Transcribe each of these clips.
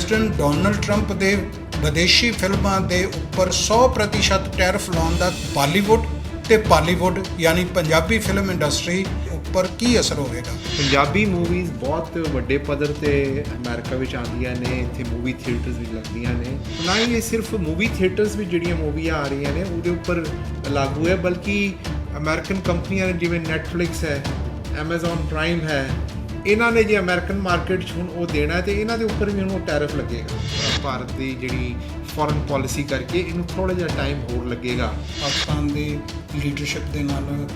President Donald Trump ਦੇ ਵਿਦੇਸ਼ੀ ਫਿਲਮਾਂ ਦੇ ਉੱਪਰ 100% ਟੈਰਿਫ ਲਾਉਣ ਦਾ ਬਾਲੀਵੁੱਡ ਤੇ ਪਾਲੀਵੁੱਡ ਯਾਨੀ ਪੰਜਾਬੀ ਫਿਲਮ ਇੰਡਸਟਰੀ ਉੱਪਰ ਕੀ ਅਸਰ ਹੋਵੇਗਾ? ਪੰਜਾਬੀ ਮੂਵੀਜ਼ ਬਹੁਤ ਵੱਡੇ ਪੱਧਰ ਤੇ ਅਮਰੀਕਾ ਵਿੱਚ ਆਉਂਦੀਆਂ ਨੇ, ਇੱਥੇ ਮੂਵੀ ਥੀਏਟਰਸ ਵੀ ਲੱਗਦੀਆਂ ਨੇ। ਨਾ ਹੀ ਇਹ ਸਿਰਫ ਮੂਵੀ ਥੀਏਟਰਸ ਵਿੱਚ ਜਿਹੜੀਆਂ ਮੂਵੀਆਂ ਆ ਰਹੀਆਂ ਨੇ, ਉਹਦੇ ਉੱਪਰ ਲਾਗੂ ਹੈ, ਬਲਕਿ ਅਮਰੀਕਨ ਕੰਪਨੀਆਂ ਨੇ ਜਿਵੇਂ Netflix ਹੈ, Amazon Prime ਹੈ ਇਹਨਾਂ ਨੇ ਜੇ ਅਮਰੀਕਨ ਮਾਰਕੀਟ 'ਚ ਹੁਣ ਉਹ ਦੇਣਾ ਹੈ ਤੇ ਇਹਨਾਂ ਦੇ ਉੱਪਰ ਵੀ ਹੁਣ ਉਹ ਟੈਰਿਫ ਲੱਗੇਗਾ। ਭਾਰਤ ਦੀ ਜਿਹੜੀ ਫੋਰਨ ਪਾਲਿਸੀ ਕਰਕੇ ਇਹਨੂੰ ਥੋੜਾ ਜਿਹਾ ਟਾਈਮ ਹੋਰ ਲੱਗੇਗਾ। ਪਾਕਿਸਤਾਨ ਦੀ ਲੀਡਰਸ਼ਿਪ ਦੇ ਨਾਲ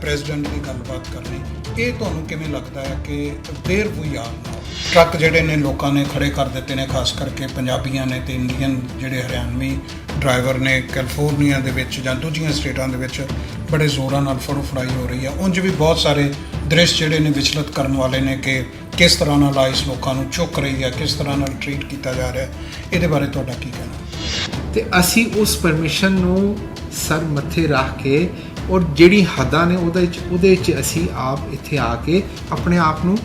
ਪ੍ਰੈਜ਼ੀਡੈਂਟ ਦੀ ਗੱਲਬਾਤ ਕਰਨੀ, ਇਹ ਤੁਹਾਨੂੰ ਕਿਵੇਂ ਲੱਗਦਾ ਹੈ ਕਿ ਦੇਰ ਵੀ ਆਰ ਟਰੱਕ ਜਿਹੜੇ ਨੇ ਲੋਕਾਂ ਨੇ ਖੜੇ ਕਰ ਦਿੱਤੇ ਨੇ, ਖਾਸ ਕਰਕੇ ਪੰਜਾਬੀਆਂ ਨੇ ਤੇ ਇੰਡੀਅਨ ਜਿਹੜੇ ਹਰਿਆਣਵੀ ਡਰਾਈਵਰ ਨੇ ਕੈਲੀਫੋਰਨੀਆ ਦੇ ਵਿੱਚ ਜਾਂ ਦੂਜੀਆਂ ਸਟੇਟਾਂ ਦੇ ਵਿੱਚ ਬੜੇ ਜ਼ੋਰਾਂ ਨਾਲ ਫੜੋ ਫੜਾਈ ਹੋ ਰਹੀ ਹੈ ਉਂਝ ਵੀ ਬਹੁਤ ਸਾਰੇ ਦ੍ਰਿਸ਼ ਜਿਹੜੇ ਨੇ ਵਿਚਲਿਤ ਕਰਨ ਵਾਲੇ ਨੇ ਕਿ ਕਿਸ ਤਰ੍ਹਾਂ ਨਾਲ ਆਈਸ ਲੋਕਾਂ ਨੂੰ ਚੁੱਕ ਰਹੀ ਹੈ ਕਿਸ ਤਰ੍ਹਾਂ ਨਾਲ ਟਰੀਟ ਕੀਤਾ ਜਾ ਰਿਹਾ। ਇਹਦੇ ਬਾਰੇ ਤੁਹਾਡਾ ਕੀ ਕਹਿਣਾ? ਤੇ ਅਸੀਂ ਉਸ ਪਰਮਿਸ਼ਨ ਨੂੰ ਸਰ ਮੱਥੇ ਰੱਖ ਕੇ ਔਰ ਜਿਹੜੀ ਹੱਦਾਂ ਨੇ ਉਹਦੇ ਵਿੱਚ ਉਹਦੇ ਵਿੱਚ ਅਸੀਂ ਆਪ ਇੱਥੇ ਆ ਕੇ ਆਪਣੇ ਆਪ ਨੂੰ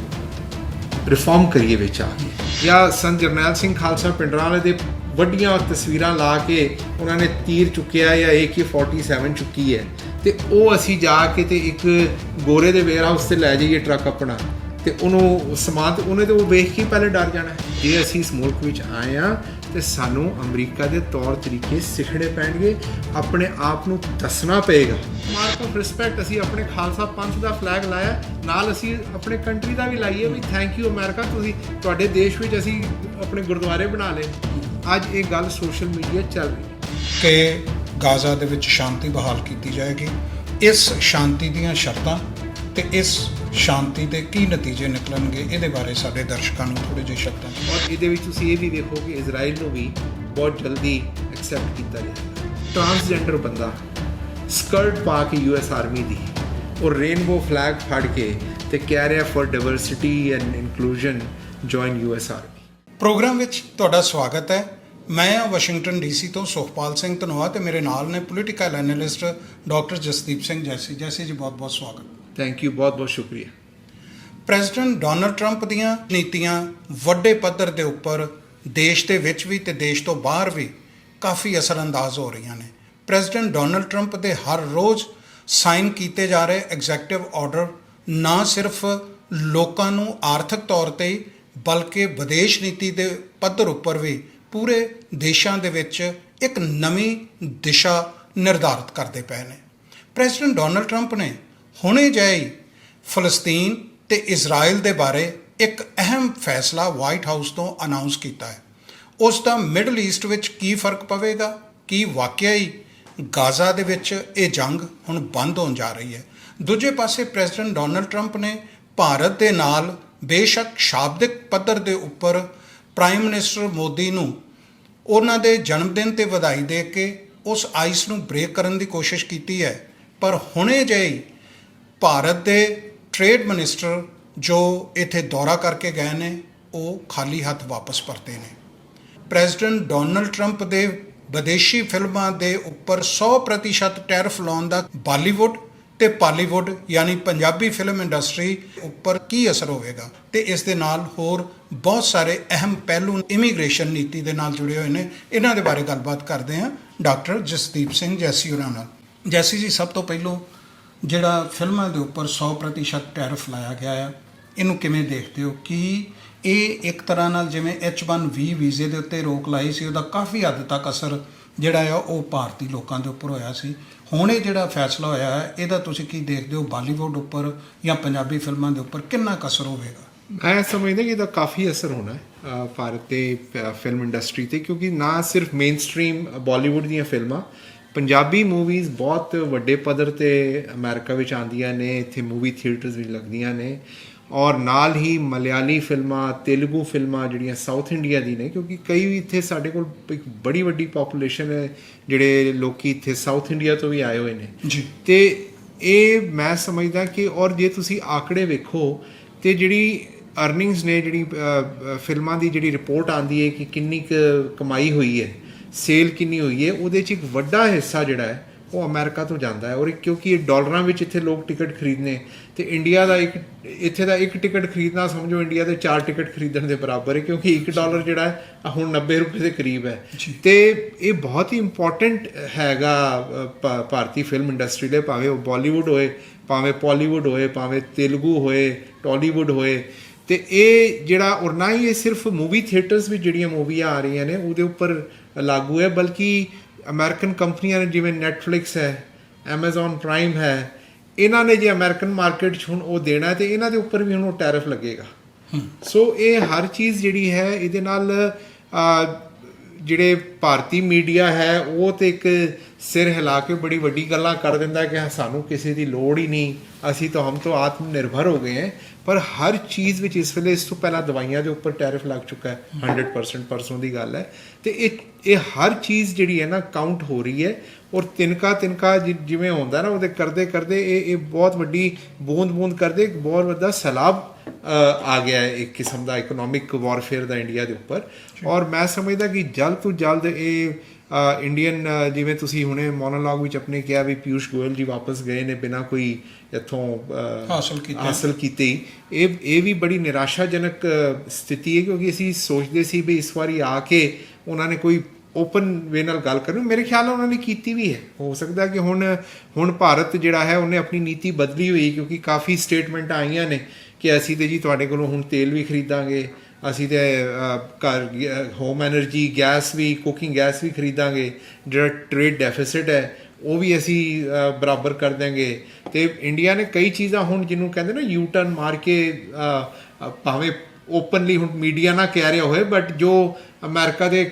ਰਿਫਾਰਮ ਕਰੀਏ ਵਿੱਚ ਆ ਕੇ। ਜਾਂ ਸੰਤ ਜਰਨੈਲ ਸਿੰਘ ਖਾਲਸਾ ਪਿੰਡਰਾਂ ਵਾਲੇ ਦੇ ਵੱਡੀਆਂ ਤਸਵੀਰਾਂ ਲਾ ਕੇ ਉਹਨਾਂ ਨੇ ਤੀਰ ਚੁੱਕਿਆ ਜਾਂ AK47 ਚੁੱਕੀ ਹੈ। ਤੇ ਉਹ ਅਸੀਂ ਜਾ ਕੇ ਤੇ ਇੱਕ ਗੋਰੇ ਦੇ ਵੇਅਰ ਹਾਊਸ ਤੇ ਲੈ ਜਾਈਏ ਟਰੱਕ ਆਪਣਾ। ਤੇ ਉਹਨੂੰ ਸਮਾਨ ਤੇ ਉਹਨੇ ਤੇ ਉਹ ਵੇਖ ਕੇ ਪਹਿਲੇ ਡਰ ਜਾਣਾ ਜੇ ਅਸੀਂ ਇਸ ਮੁਲਕ ਵਿੱਚ ਆਏ ਆ ਤੇ ਸਾਨੂੰ ਅਮਰੀਕਾ ਦੇ ਤੌਰ ਤਰੀਕੇ ਸਿੱਖਣੇ ਪੈਣਗੇ। ਆਪਣੇ ਆਪ ਨੂੰ ਦੱਸਣਾ ਪਏਗਾ। ਮਾਰਕ ਆਫ ਰਿਸਪੈਕਟ ਅਸੀਂ ਆਪਣੇ ਖਾਲਸਾ ਪੰਥ ਦਾ ਫਲੈਗ ਲਾਇਆ। ਨਾਲ ਅਸੀਂ ਆਪਣੇ ਕੰਟਰੀ ਦਾ ਵੀ ਲਾਈਏ ਵੀ ਥੈਂਕ ਯੂ ਅਮਰੀਕਾ ਤੁਸੀਂ ਤੁਹਾਡੇ ਦੇਸ਼ ਵਿੱਚ ਅਸੀਂ ਆਪਣੇ ਗੁਰਦੁਆਰੇ ਬਣਾ ਲਏ। ਅੱਜ ਇਹ ਗੱਲ ਸੋਸ਼ਲ ਮੀਡੀਆ ਚੱਲ ਰਹੀ ਹੈ। ਕਿ ਗਾਜ਼ਾ ਦੇ ਵਿੱਚ ਸ਼ਾਂਤੀ ਬਹਾਲ ਕੀਤੀ ਜਾਏਗੀ। ਇਸ ਸ਼ਾਂਤੀ ਦੀਆਂ ਸ਼ਰਤਾਂ ਤੇ ਇਸ ਸ਼ਾਂਤੀ ਦੇ ਕੀ ਨਤੀਜੇ ਨਿਕਲਣਗੇ ਇਹਦੇ ਬਾਰੇ ਸਾਡੇ ਦਰਸ਼ਕਾਂ ਨੂੰ ਥੋੜੇ ਜਿਹੇ ਸ਼ਬਦਾਂ 'ਚ ਔਰ ਇਹਦੇ ਵਿੱਚ ਤੁਸੀਂ ਇਹ ਵੀ ਦੇਖੋ ਕਿ ਇਜ਼ਰਾਈਲ ਨੂੰ ਵੀ ਬਹੁਤ ਜਲਦੀ ਐਕਸੈਪਟ ਕੀਤਾ ਜਾਏਗਾ ਟਰਾਂਸਜੈਂਡਰ ਬੰਦਾ ਸਕਰਟ ਪਾ ਕੇ ਯੂਐਸ ਆਰਮੀ ਦੀ ਔਰ ਰੇਨਬੋ ਫਲੈਗ ਫੜ ਕੇ ਤੇ ਕਹਿ ਰਿਹਾ for diversity and inclusion join US army programme ਵਿੱਚ ਤੁਹਾਡਾ ਸਵਾਗਤ ਹੈ। ਮੈਂ ਹਾਂ ਵਾਸ਼ਿੰਗਟਨ ਡੀਸੀ ਤੋਂ ਸੁਖਪਾਲ ਸਿੰਘ ਧਨੋਆ ਤੇ ਮੇਰੇ ਨਾਲ ਨੇ political analyst doctor Jasdeep Singh Jaisi. Jaisi ji ਬਹੁਤ ਬਹੁਤ ਸਵਾਗਤ। ਥੈਂਕ ਯੂ ਬਹੁਤ ਬਹੁਤ ਸ਼ੁਕਰੀਆ। ਪ੍ਰੈਜ਼ੀਡੈਂਟ ਡੋਨਲਡ ਟਰੰਪ ਦੀਆਂ ਨੀਤੀਆਂ ਵੱਡੇ ਪੱਧਰ ਦੇ ਉੱਪਰ ਦੇਸ਼ ਦੇ ਵਿੱਚ ਵੀ ਤੇ ਦੇਸ਼ ਤੋਂ ਬਾਹਰ ਵੀ ਕਾਫੀ ਅਸਰਅੰਦਾਜ਼ ਹੋ ਰਹੀਆਂ ਨੇ। ਪ੍ਰੈਜ਼ੀਡੈਂਟ ਡੋਨਲਡ ਟਰੰਪ ਦੇ ਹਰ ਰੋਜ਼ ਸਾਈਨ ਕੀਤੇ ਜਾ ਰਹੇ ਐਗਜ਼ੈਕਟਿਵ ਆਰਡਰ ਨਾ ਸਿਰਫ ਲੋਕਾਂ ਨੂੰ ਆਰਥਿਕ ਤੌਰ ਤੇ ਬਲਕਿ ਵਿਦੇਸ਼ ਨੀਤੀ ਦੇ ਪੱਧਰ ਉੱਪਰ ਵੀ ਪੂਰੇ ਦੇਸ਼ਾਂ ਦੇ ਵਿੱਚ ਇੱਕ ਨਵੀਂ ਦਿਸ਼ਾ ਨਿਰਧਾਰਤ ਕਰਦੇ ਪਏ ਨੇ। ਪ੍ਰੈਜ਼ੀਡੈਂਟ ਡੋਨਲਡ ਟਰੰਪ ਨੇ ਹੁਣੇ ਜਿਹੇ ਹੀ ਫਲਸਤੀਨ ਤੇ ਇਜ਼ਰਾਈਲ ਦੇ ਬਾਰੇ ਇੱਕ ਅਹਿਮ ਫੈਸਲਾ ਵਾਈਟ ਹਾਊਸ ਤੋਂ ਅਨਾਉਂਸ ਕੀਤਾ ਹੈ। ਉਸ ਦਾ ਮਿਡਲ ਈਸਟ ਵਿੱਚ ਕੀ ਫ਼ਰਕ ਪਵੇਗਾ, ਕੀ ਵਾਕਿਆ ਹੀ ਗਾਜ਼ਾ ਦੇ ਵਿੱਚ ਇਹ ਜੰਗ ਹੁਣ ਬੰਦ ਹੋਣ ਜਾ ਰਹੀ ਹੈ। ਦੂਜੇ ਪਾਸੇ ਪ੍ਰੈਜ਼ੀਡੈਂਟ ਡੋਨਲਡ ਟਰੰਪ ਨੇ ਭਾਰਤ ਦੇ ਨਾਲ ਬੇਸ਼ੱਕ ਸ਼ਾਬਦਿਕ ਪੱਧਰ ਦੇ ਉੱਪਰ ਪ੍ਰਾਈਮ ਮਿਨਿਸਟਰ ਮੋਦੀ ਨੂੰ ਉਹਨਾਂ ਦੇ ਜਨਮ ਦਿਨ ਤੇ ਵਧਾਈ ਦੇ ਕੇ ਉਸ ਆਈਸ ਨੂੰ ਬ੍ਰੇਕ ਕਰਨ ਦੀ ਕੋਸ਼ਿਸ਼ ਕੀਤੀ ਹੈ। ਪਰ ਹੁਣੇ ਜਿਹੇ ਭਾਰਤ ਦੇ ਟ੍ਰੇਡ ਮਿਨਿਸਟਰ ਜੋ ਇੱਥੇ ਦੌਰਾ ਕਰਕੇ ਗਏ ਨੇ, ਉਹ ਖਾਲੀ ਹੱਥ ਵਾਪਸ ਪਰਤੇ ਨੇ। ਪ੍ਰੈਜ਼ੀਡੈਂਟ ਡੋਨਲਡ ਟਰੰਪ ਦੇ ਵਿਦੇਸ਼ੀ ਫਿਲਮਾਂ ਦੇ ਉੱਪਰ 100% ਟੈਰਿਫ ਲਾਉਣ ਦਾ ਬਾਲੀਵੁੱਡ ਤੇ ਪਾਲੀਵੁੱਡ ਯਾਨੀ ਪੰਜਾਬੀ ਫਿਲਮ ਇੰਡਸਟਰੀ ਉੱਪਰ ਕੀ ਅਸਰ ਹੋਵੇਗਾ? ਤੇ ਇਸ ਦੇ ਨਾਲ ਹੋਰ ਬਹੁਤ ਸਾਰੇ ਅਹਿਮ ਪਹਿਲੂ ਇਮੀਗ੍ਰੇਸ਼ਨ ਨੀਤੀ ਦੇ ਨਾਲ ਜੁੜੇ ਹੋਏ ਨੇ। ਇਹਨਾਂ ਦੇ ਬਾਰੇ ਗੱਲਬਾਤ ਕਰਦੇ ਹਾਂ ਡਾਕਟਰ ਜਸਦੀਪ ਸਿੰਘ ਜੈਸੀ ਹੋਰਾਂ ਨਾਲ। ਜੈਸੀ ਜੀ, ਸਭ ਤੋਂ ਪਹਿਲੋਂ ਜਿਹੜਾ ਫਿਲਮਾਂ ਦੇ ਉੱਪਰ 100% ਟੈਰਿਫ ਲਾਇਆ ਗਿਆ ਹੈ ਇਹਨੂੰ ਕਿਵੇਂ ਦੇਖਦੇ ਹੋ? ਕਿ ਇਹ ਇੱਕ ਤਰ੍ਹਾਂ ਨਾਲ ਜਿਵੇਂ H1B ਵੀਜ਼ੇ ਦੇ ਉੱਤੇ ਰੋਕ ਲਾਈ ਸੀ, ਉਹਦਾ ਕਾਫੀ ਹੱਦ ਤੱਕ ਅਸਰ ਜਿਹੜਾ ਆ ਉਹ ਭਾਰਤੀ ਲੋਕਾਂ ਦੇ ਉੱਪਰ ਹੋਇਆ ਸੀ। ਹੁਣ ਇਹ ਜਿਹੜਾ ਫੈਸਲਾ ਹੋਇਆ ਹੈ, ਇਹਦਾ ਤੁਸੀਂ ਕੀ ਦੇਖਦੇ ਹੋ? ਬਾਲੀਵੁੱਡ ਉੱਪਰ ਜਾਂ ਪੰਜਾਬੀ ਫਿਲਮਾਂ ਦੇ ਉੱਪਰ ਕਿੰਨਾ ਕੁ ਅਸਰ ਹੋਵੇਗਾ? ਮੈਂ ਸਮਝਦਾ ਕਿ ਇਹਦਾ ਕਾਫੀ ਅਸਰ ਹੋਣਾ ਹੈ ਭਾਰਤ ਦੇ ਫਿਲਮ ਇੰਡਸਟਰੀ ਤੇ, ਕਿਉਂਕਿ ਨਾ ਸਿਰਫ ਮੇਨਸਟ੍ਰੀਮ ਬਾਲੀਵੁੱਡ ਦੀਆਂ ਫਿਲਮਾਂ, ਪੰਜਾਬੀ ਮੂਵੀਜ਼ ਬਹੁਤ ਵੱਡੇ ਪੱਧਰ ਤੇ ਅਮਰੀਕਾ ਵਿੱਚ ਆਉਂਦੀਆਂ ਨੇ, ਇੱਥੇ ਮੂਵੀ ਥੀਏਟਰਸ ਵੀ ਲੱਗਦੀਆਂ ਨੇ ਔਰ ਨਾਲ ਹੀ ਮਲਿਆਲੀ ਫਿਲਮਾਂ ਤੇਲਗੂ ਫਿਲਮਾਂ ਜਿਹੜੀਆਂ ਸਾਊਥ ਇੰਡੀਆ ਦੀ ਨੇ ਕਿਉਂਕਿ ਕਈ ਵੀ ਇੱਥੇ ਸਾਡੇ ਕੋਲ ਇੱਕ ਬੜੀ ਵੱਡੀ ਪੋਪੂਲੇਸ਼ਨ ਹੈ ਜਿਹੜੇ ਲੋਕੀ ਇੱਥੇ ਸਾਊਥ ਇੰਡੀਆ ਤੋਂ ਵੀ ਆਏ ਹੋਏ ਨੇ। ਜੀ। ਤੇ ਇਹ ਮੈਂ ਸਮਝਦਾ ਕਿ ਔਰ ਜੇ ਤੁਸੀਂ ਆંકੜੇ ਵੇਖੋ ਤੇ ਜਿਹੜੀ ਅਰਨਿੰਗਸ ਨੇ ਜਿਹੜੀ ਫਿਲਮਾਂ ਦੀ ਜਿਹੜੀ ਰਿਪੋਰਟ ਆਂਦੀ ਹੈ ਕਿ ਕਿੰਨੀ ਕੁ ਕਮਾਈ ਹੋਈ ਹੈ ਸੇਲ ਕਿੰਨੀ ਹੋਈ ਹੈ ਉਹਦੇ ਚ ਇੱਕ ਵੱਡਾ ਹਿੱਸਾ ਜਿਹੜਾ ਹੈ ਉਹ ਅਮਰੀਕਾ ਤੋਂ ਜਾਂਦਾ ਹੈ। ਔਰ ਕਿਉਂਕਿ ਇਹ ਡਾਲਰਾਂ ਵਿੱਚ ਇੱਥੇ ਲੋਕ ਟਿਕਟ ਖਰੀਦਨੇ ਤੇ ਇੰਡੀਆ ਦਾ ਇੱਕ ਇੱਥੇ ਦਾ ਇੱਕ ਟਿਕਟ ਖਰੀਦਣਾ ਸਮਝੋ ਇੰਡੀਆ ਦੇ ਚਾਰ ਟਿਕਟ ਖਰੀਦਣ ਦੇ ਬਰਾਬਰ ਹੈ ਕਿਉਂਕਿ 1 ਡਾਲਰ ਜਿਹੜਾ ਹੈ ਹੁਣ 90 ਰੁਪਏ ਦੇ ਕਰੀਬ ਹੈ। ਤੇ ਇਹ ਬਹੁਤ ਹੀ ਇੰਪੋਰਟੈਂਟ ਹੈਗਾ ਭਾਰਤੀ ਫਿਲਮ ਇੰਡਸਟਰੀ ਦੇ ਭਾਵੇਂ ਉਹ ਬਾਲੀਵੁੱਡ ਹੋਏ ਭਾਵੇਂ ਪਾਲੀਵੁੱਡ ਹੋਏ ਭਾਵੇਂ ਤੇਲਗੂ ਹੋਏ ਟਾਲੀਵੁੱਡ ਹੋਏ ਤੇ ਇਹ ਜਿਹੜਾ ਔਰ ਨਾ ਹੀ ਇਹ ਸਿਰਫ ਮੂਵੀ ਥੀਏਟਰਸ ਵਿੱਚ ਜਿਹੜੀਆਂ ਮੂਵੀਆਂ ਆ ਰਹੀਆਂ ਨੇ ਉਹਦੇ ਉੱਪਰ ਲਾਗੂ ਹੈ ਬਲਕਿ ਅਮਰੀਕਨ ਕੰਪਨੀਆਂ ਨੇ ਜਿਵੇਂ Netflix ਹੈ Amazon Prime ਹੈ ਇਹਨਾਂ ਨੇ ਜੇ ਅਮਰੀਕਨ ਮਾਰਕੀਟ 'ਚ ਹੁਣ ਉਹ ਦੇਣਾ ਤੇ ਇਹਨਾਂ ਦੇ ਉੱਪਰ ਵੀ ਹੁਣ ਉਹ ਟੈਰਿਫ ਲੱਗੇਗਾ। ਸੋ ਇਹ ਹਰ ਚੀਜ਼ ਜਿਹੜੀ ਹੈ ਇਹਦੇ ਨਾਲ ਜਿਹੜੇ ਭਾਰਤੀ ਮੀਡੀਆ ਹੈ ਉਹ ਤੇ ਇੱਕ ਸਿਰ ਹਿਲਾ ਕੇ ਬੜੀ ਵੱਡੀ ਗੱਲਾਂ ਕਰ ਦਿੰਦਾ ਕਿ ਸਾਨੂੰ ਕਿਸੇ ਦੀ ਲੋੜ ਹੀ ਨਹੀਂ ਅਸੀਂ ਤਾਂ ਹਮ ਤੋਂ ਆਤਮ ਨਿਰਭਰ ਹੋ ਗਏ ਹਾਂ। ਪਰ ਹਰ ਚੀਜ਼ ਵਿੱਚ ਇਸ ਵੇਲੇ ਇਸ ਤੋਂ ਪਹਿਲਾਂ ਦਵਾਈਆਂ ਦੇ ਉੱਪਰ ਟੈਰਿਫ ਲੱਗ ਚੁੱਕਾ ਹੈ 100% ਪਰਸੋਂ ਦੀ ਗੱਲ ਹੈ। ਤੇ ਇਹ ਇਹ ਹਰ ਚੀਜ਼ ਜਿਹੜੀ ਹੈ ਨਾ ਕਾਊਂਟ ਹੋ ਰਹੀ ਹੈ ਔਰ ਤਿਨਕਾ ਤਿਨਕਾ ਜਿਵੇਂ ਹੁੰਦਾ ਨਾ ਉਹਦੇ ਕਰਦੇ ਕਰਦੇ ਇਹ ਇਹ ਬਹੁਤ ਵੱਡੀ ਬੂੰਦ ਬੂੰਦ ਕਰਦੇ ਇੱਕ ਬਹੁਤ ਵੱਡਾ ਸੈਲਾਬ ਆ ਗਿਆ ਹੈ ਇੱਕ ਕਿਸਮ ਦਾ ਇਕਨੋਮਿਕ ਵਾਰਫੇਅਰ ਦਾ ਇੰਡੀਆ ਦੇ ਉੱਪਰ। ਔਰ ਮੈਂ ਸਮਝਦਾ ਕਿ ਜਲਦ ਤੋਂ ਜਲਦ ਇਹ ਇੰਡੀਅਨ ਜਿਵੇਂ ਤੁਸੀਂ ਹੁਣੇ ਮੋਨੋਲੌਗ ਵਿੱਚ ਆਪਣੇ ਕਿਹਾ ਵੀ ਪਿਊਸ਼ ਗੋਇਲ ਜੀ ਵਾਪਸ ਗਏ ਨੇ ਬਿਨਾਂ ਕੋਈ ਇੱਥੋਂ ਹਾਸਲ ਕੀਤੀ। ਹਾਸਲ ਕੀਤੀ। ਇਹ ਇਹ ਵੀ ਬੜੀ ਨਿਰਾਸ਼ਾਜਨਕ ਸਥਿਤੀ ਹੈ ਕਿਉਂਕਿ ਅਸੀਂ ਸੋਚਦੇ ਸੀ ਵੀ ਇਸ ਵਾਰੀ ਆ ਕੇ ਉਹਨਾਂ ਨੇ ਕੋਈ ਓਪਨ ਵੇ ਨਾਲ ਗੱਲ ਕਰਨੀ। ਮੇਰੇ ਖਿਆਲ ਨਾਲ ਉਹਨਾਂ ਨੇ ਕੀਤੀ ਵੀ ਹੈ। ਹੋ ਸਕਦਾ ਕਿ ਹੁਣ ਹੁਣ ਭਾਰਤ ਜਿਹੜਾ ਹੈ ਉਹਨੇ ਆਪਣੀ ਨੀਤੀ ਬਦਲੀ ਹੋਈ ਕਿਉਂਕਿ ਕਾਫੀ ਸਟੇਟਮੈਂਟ ਆਈਆਂ ਨੇ ਕਿ ਅਸੀਂ ਤੇ ਜੀ ਤੁਹਾਡੇ ਕੋਲੋਂ ਹੁਣ ਤੇਲ ਵੀ ਖਰੀਦਾਂਗੇ ਅਸੀਂ ਤੇ ਘਰ ਹੋਮ એનર્ਜੀ ਗੈਸ ਵੀ ਕੁਕਿੰਗ ਗੈਸ ਵੀ ਖਰੀਦਾਂਗੇ। ਜਿਹੜਾ ਟ੍ਰੇਡ ਡੈਫਿਸਿਟ ਹੈ ਉਹ ਵੀ ਅਸੀਂ ਬਰਾਬਰ ਕਰ ਦਾਂਗੇ ਤੇ ਇੰਡੀਆ ਨੇ ਕਈ ਚੀਜ਼ਾਂ ਹੁਣ ਜਿਹਨੂੰ ਕਹਿੰਦੇ ਨਾ ਯੂ ਟਰਨ ਮਾਰ ਕੇ ਭਾਵੇਂ ਓਪਨਲੀ ਹੁਣ ਮੀਡੀਆ ਨਾ ਕਹਿ ਰਿਹਾ ਹੋਏ ਬਟ ਜੋ ਅਮਰੀਕਾ ਦੇ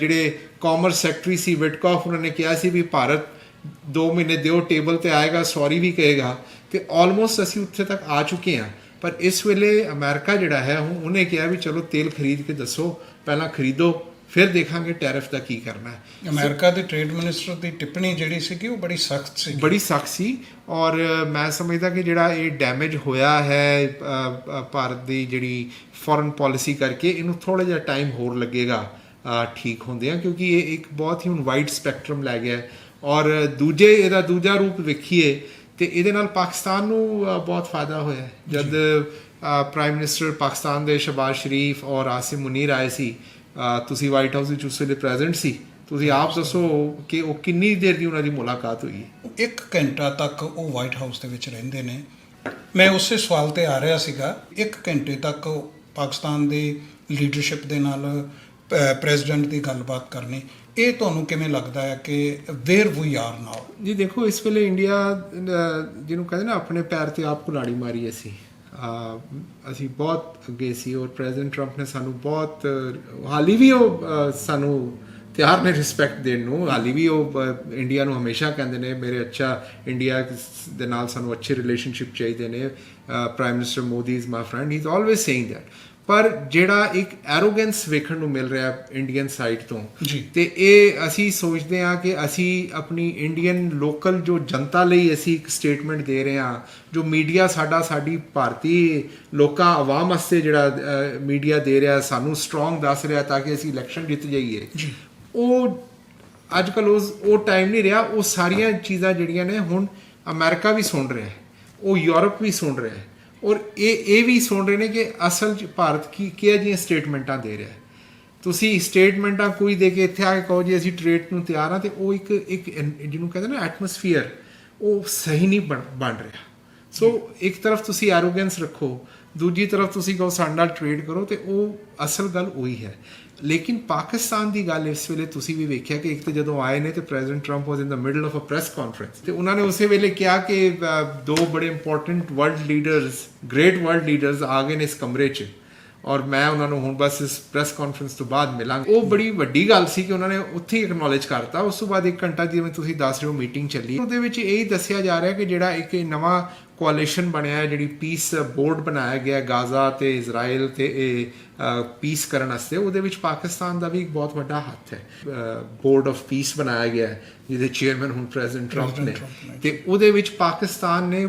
ਜਿਹੜੇ ਕਾਮਰਸ ਸੈਕਟਰੀ ਸੀ ਵਿਟਕੋਫ ਉਹਨਾਂ ਨੇ ਕਿਹਾ ਸੀ ਵੀ ਭਾਰਤ 2 ਮਹੀਨੇ ਦਿਓ ਟੇਬਲ ਤੇ ਆਏਗਾ ਸੌਰੀ ਵੀ ਕਹੇਗਾ। ਤੇ ਆਲਮੋਸਟ ਅਸੀਂ ਉੱਥੇ ਤੱਕ ਆ ਚੁੱਕੇ ਹਾਂ। ਪਰ ਇਸ ਵੇਲੇ ਅਮਰੀਕਾ ਜਿਹੜਾ ਹੈ ਹੁਣ ਉਹਨੇ ਕਿਹਾ ਵੀ ਚਲੋ ਤੇਲ ਖਰੀਦ ਕੇ ਦੱਸੋ, ਪਹਿਲਾਂ ਖਰੀਦੋ। ਫਿਰ ਦੇਖਾਂਗੇ ਟੈਰਿਫ ਦਾ ਕੀ ਕਰਨਾ ਹੈ। ਅਮਰੀਕਾ ਦੇ ਟ੍ਰੇਡ ਮਿਨਿਸਟਰ ਦੀ ਟਿੱਪਣੀ ਜਿਹੜੀ ਸੀਗੀ ਉਹ ਬੜੀ ਸਖਤ ਸੀ ਬੜੀ ਸਖਤ ਸੀ ਔਰ ਮੈਂ ਸਮਝਦਾ ਕਿ ਜਿਹੜਾ ਇਹ ਡੈਮੇਜ ਹੋਇਆ ਹੈ ਭਾਰਤ ਦੀ ਜਿਹੜੀ ਫੋਰਨ ਪਾਲਿਸੀ ਕਰਕੇ ਇਹਨੂੰ ਥੋੜਾ ਜਿਹਾ ਟਾਈਮ ਹੋਰ ਲੱਗੇਗਾ ਠੀਕ ਹੁੰਦੇ ਆ ਕਿਉਂਕਿ ਇਹ ਇੱਕ ਬਹੁਤ ਹੀ ਹੁਣ ਵਾਈਡ ਸਪੈਕਟਰਮ ਲੈ ਗਿਆ ਔਰ ਦੂਜੇ ਇਹਦਾ ਦੂਜਾ ਰੂਪ ਵੇਖੀਏ ਤੇ ਇਹਦੇ ਨਾਲ ਪਾਕਿਸਤਾਨ ਨੂੰ ਬਹੁਤ ਫਾਇਦਾ ਹੋਇਆ। ਜਦ ਪ੍ਰਾਈਮ ਮਿਨਿਸਟਰ ਪਾਕਿਸਤਾਨ ਦੇ ਸ਼ਬਾਜ਼ ਸ਼ਰੀਫ ਔਰ ਆਸਿਮ ਮੁਨੀਰ ਆਏ ਸੀ ਤੁਸੀਂ ਵਾਈਟ ਹਾਊਸ ਵਿੱਚ ਉਸ ਵੇਲੇ ਪ੍ਰੈਜ਼ੈਂਟ ਸੀ। ਤੁਸੀਂ ਆਪ ਦੱਸੋ ਕਿ ਉਹ ਕਿੰਨੀ ਦੇਰ ਦੀ ਉਹਨਾਂ ਦੀ ਮੁਲਾਕਾਤ ਹੋਈ ਹੈ? ਇੱਕ ਘੰਟਾ ਤੱਕ ਉਹ ਵਾਈਟ ਹਾਊਸ ਦੇ ਵਿੱਚ ਰਹਿੰਦੇ ਨੇ। ਮੈਂ ਉਸੇ ਸਵਾਲ ਤੇ ਆ ਰਿਹਾ ਸੀਗਾ। ਇੱਕ ਘੰਟੇ ਤੱਕ ਪਾਕਿਸਤਾਨ ਦੀ ਲੀਡਰਸ਼ਿਪ ਦੇ ਨਾਲ ਪ੍ਰੈਜ਼ੀਡੈਂਟ ਦੀ ਗੱਲਬਾਤ ਕਰਨੀ। ਇਹ ਤੁਹਾਨੂੰ ਕਿਵੇਂ ਲੱਗਦਾ ਹੈ ਕਿ ਵੇਅਰ ਵੀ ਆਰ ਨਾਓ ਜੀ ਦੇਖੋ ਇਸ ਵੇਲੇ ਇੰਡੀਆ ਜਿਹਨੂੰ ਕਹਿੰਦੇ ਨਾ ਆਪਣੇ ਪੈਰ ਤੇ ਆਪ ਕੁਲਾੜੀ ਮਾਰੀ ਅਸੀਂ। ਅਹ, ਅਸੀਂ ਬਹੁਤ ਅੱਗੇ ਸੀ ਔਰ ਪ੍ਰੈਜ਼ੀਡੈਂਟ ਟਰੰਪ ਨੇ ਸਾਨੂੰ ਬਹੁਤ ਹਾਲੀ ਵੀ ਉਹ ਸਾਨੂੰ ਤਿਆਰ ਨੇ ਰਿਸਪੈਕਟ ਦੇਣ ਨੂੰ, ਹਾਲੀ ਵੀ ਉਹ ਇੰਡੀਆ ਨੂੰ ਹਮੇਸ਼ਾ ਕਹਿੰਦੇ ਨੇ, ਮੇਰੇ ਅੱਛਾ ਇੰਡੀਆ ਦੇ ਨਾਲ ਸਾਨੂੰ ਅੱਛੇ ਰਿਲੇਸ਼ਨਸ਼ਿਪ ਚਾਹੀਦੇ ਨੇ prime minister Modi is my friend he is always saying that ਪਰ ਜਿਹੜਾ ਇੱਕ ਐਰੋਗੈਂਸ ਵੇਖਣ ਨੂੰ ਮਿਲ ਰਿਹਾ ਇੰਡੀਅਨ ਸਾਈਡ ਤੋਂ। ਤੇ ਇਹ ਅਸੀਂ ਸੋਚਦੇ ਹਾਂ ਕਿ ਅਸੀਂ ਆਪਣੀ ਇੰਡੀਅਨ ਲੋਕਲ ਜੋ ਜਨਤਾ ਲਈ ਅਸੀਂ ਇੱਕ ਸਟੇਟਮੈਂਟ ਦੇ ਰਹੇ ਹਾਂ ਜੋ ਮੀਡੀਆ ਸਾਡਾ ਸਾਡੀ ਭਾਰਤੀ ਲੋਕਾਂ ਆਵਾਮ ਵਾਸਤੇ ਜਿਹੜਾ ਮੀਡੀਆ ਦੇ ਰਿਹਾ ਸਾਨੂੰ ਸਟਰੋਂਗ ਦੱਸ ਰਿਹਾ ਤਾਂ ਕਿ ਅਸੀਂ ਇਲੈਕਸ਼ਨ ਜਿੱਤ ਜਾਈਏ। ਉਹ ਅੱਜ ਕੱਲ ਉਸ ਉਹ ਟਾਈਮ ਨਹੀਂ ਰਿਹਾ ਉਹ ਸਾਰੀਆਂ ਚੀਜ਼ਾਂ ਜਿਹੜੀਆਂ ਨੇ ਹੁਣ ਅਮਰੀਕਾ ਵੀ ਸੁਣ ਰਿਹਾ ਹੈ ਉਹ ਯੂਰਪ ਵੀ ਸੁਣ ਰਿਹਾ ਹੈ ਔਰ ਇਹ ਇਹ ਵੀ ਸੁਣ ਰਹੇ ਨੇ ਕਿ ਅਸਲ ਚ ਭਾਰਤ ਕੀ, ਕਿਹੋ ਜਿਹੀਆਂ ਸਟੇਟਮੈਂਟਾਂ ਦੇ ਰਿਹਾ ਤੁਸੀਂ ਸਟੇਟਮੈਂਟਾਂ ਕੋਈ ਦੇ ਕੇ ਇੱਥੇ ਆ ਕੇ ਕਹੋ ਜੀ ਅਸੀਂ ਟ੍ਰੇਡ ਨੂੰ ਤਿਆਰ ਆ ਤੇ ਉਹ ਇੱਕ ਇੱਕ ਜਿਹਨੂੰ ਕਹਿੰਦੇ ਨਾ ਐਟਮੋਸਫੀਅਰ ਉਹ ਸਹੀ ਨਹੀਂ ਬਣ ਬਣ ਰਿਹਾ। ਸੋ ਇੱਕ ਤਰਫ ਤੁਸੀਂ ਐਰੋਗੈਂਸ ਰੱਖੋ, ਦੂਜੀ ਤਰਫ ਤੁਸੀਂ ਕਹੋ ਸਾਡੇ ਨਾਲ ਟ੍ਰੇਡ ਕਰੋ ਤੇ ਉਹ ਅਸਲ ਗੱਲ ਉਹੀ ਹੈ। ਲੇਕਿਨ ਪਾਕਿਸਤਾਨ ਦੀ ਗੱਲ ਇਸ ਵੇਲੇ ਤੁਸੀਂ ਵੀ ਵੇਖਿਆ ਕਿ ਇੱਕ ਤਾਂ ਜਦੋਂ ਆਏ ਨੇ ਤੇ president Trump was in the middle of a press conference ਤੇ ਉਹਨਾਂ ਨੇ ਉਸੇ ਵੇਲੇ ਕਿਹਾ ਕਿ ਦੋ ਬੜੇ important world leaders great world leaders ਆ ਗਏ ਨੇ ਇਸ ਕਮਰੇ 'ਚ। ਔਰ ਮੈਂ ਉਹਨਾਂ ਨੂੰ ਹੁਣ ਬਸ ਇਸ ਪ੍ਰੈਸ ਕਾਨਫਰੰਸ ਤੋਂ ਬਾਅਦ ਮਿਲਾਂਗਾ। ਉਹ ਬੜੀ ਵੱਡੀ ਗੱਲ ਸੀ ਕਿ ਉਹਨਾਂ ਨੇ ਉੱਥੇ ਹੀ ਐਕਨੋਲਜ ਕਰਤਾ। ਉਸ ਤੋਂ ਬਾਅਦ ਇੱਕ ਘੰਟਾ ਜਿਵੇਂ ਤੁਸੀਂ ਦੱਸ ਰਹੇ ਹੋ ਮੀਟਿੰਗ ਚੱਲੀ। ਉਹਦੇ ਵਿੱਚ ਇਹ ਹੀ ਦੱਸਿਆ ਜਾ ਰਿਹਾ ਕਿ ਜਿਹੜਾ ਇੱਕ ਨਵਾਂ ਕੋਆਲੀਸ਼ਨ ਬਣਿਆ ਹੈ ਜਿਹੜੀ ਪੀਸ ਬੋਰਡ ਬਣਾਇਆ ਗਿਆ ਗਾਜ਼ਾ ਤੇ ਇਜ਼ਰਾਈਲ ਤੇ ਇਹ ਪੀਸ ਕਰਨ ਵਾਸਤੇ ਉਹਦੇ ਵਿੱਚ ਪਾਕਿਸਤਾਨ ਦਾ ਵੀ ਇੱਕ ਬਹੁਤ ਵੱਡਾ ਹੱਥ ਹੈ। ਬੋਰਡ ਆਫ ਪੀਸ ਬਣਾਇਆ ਗਿਆ ਜਿਹਦੇ ਚੇਅਰਮੈਨ ਹੁਣ ਪ੍ਰੈਜ਼ੀਡੈਂਟ ਟਰੰਪ ਨੇ। ਤੇ ਉਹਦੇ ਵਿੱਚ ਪਾਕਿਸਤਾਨ ਨੇ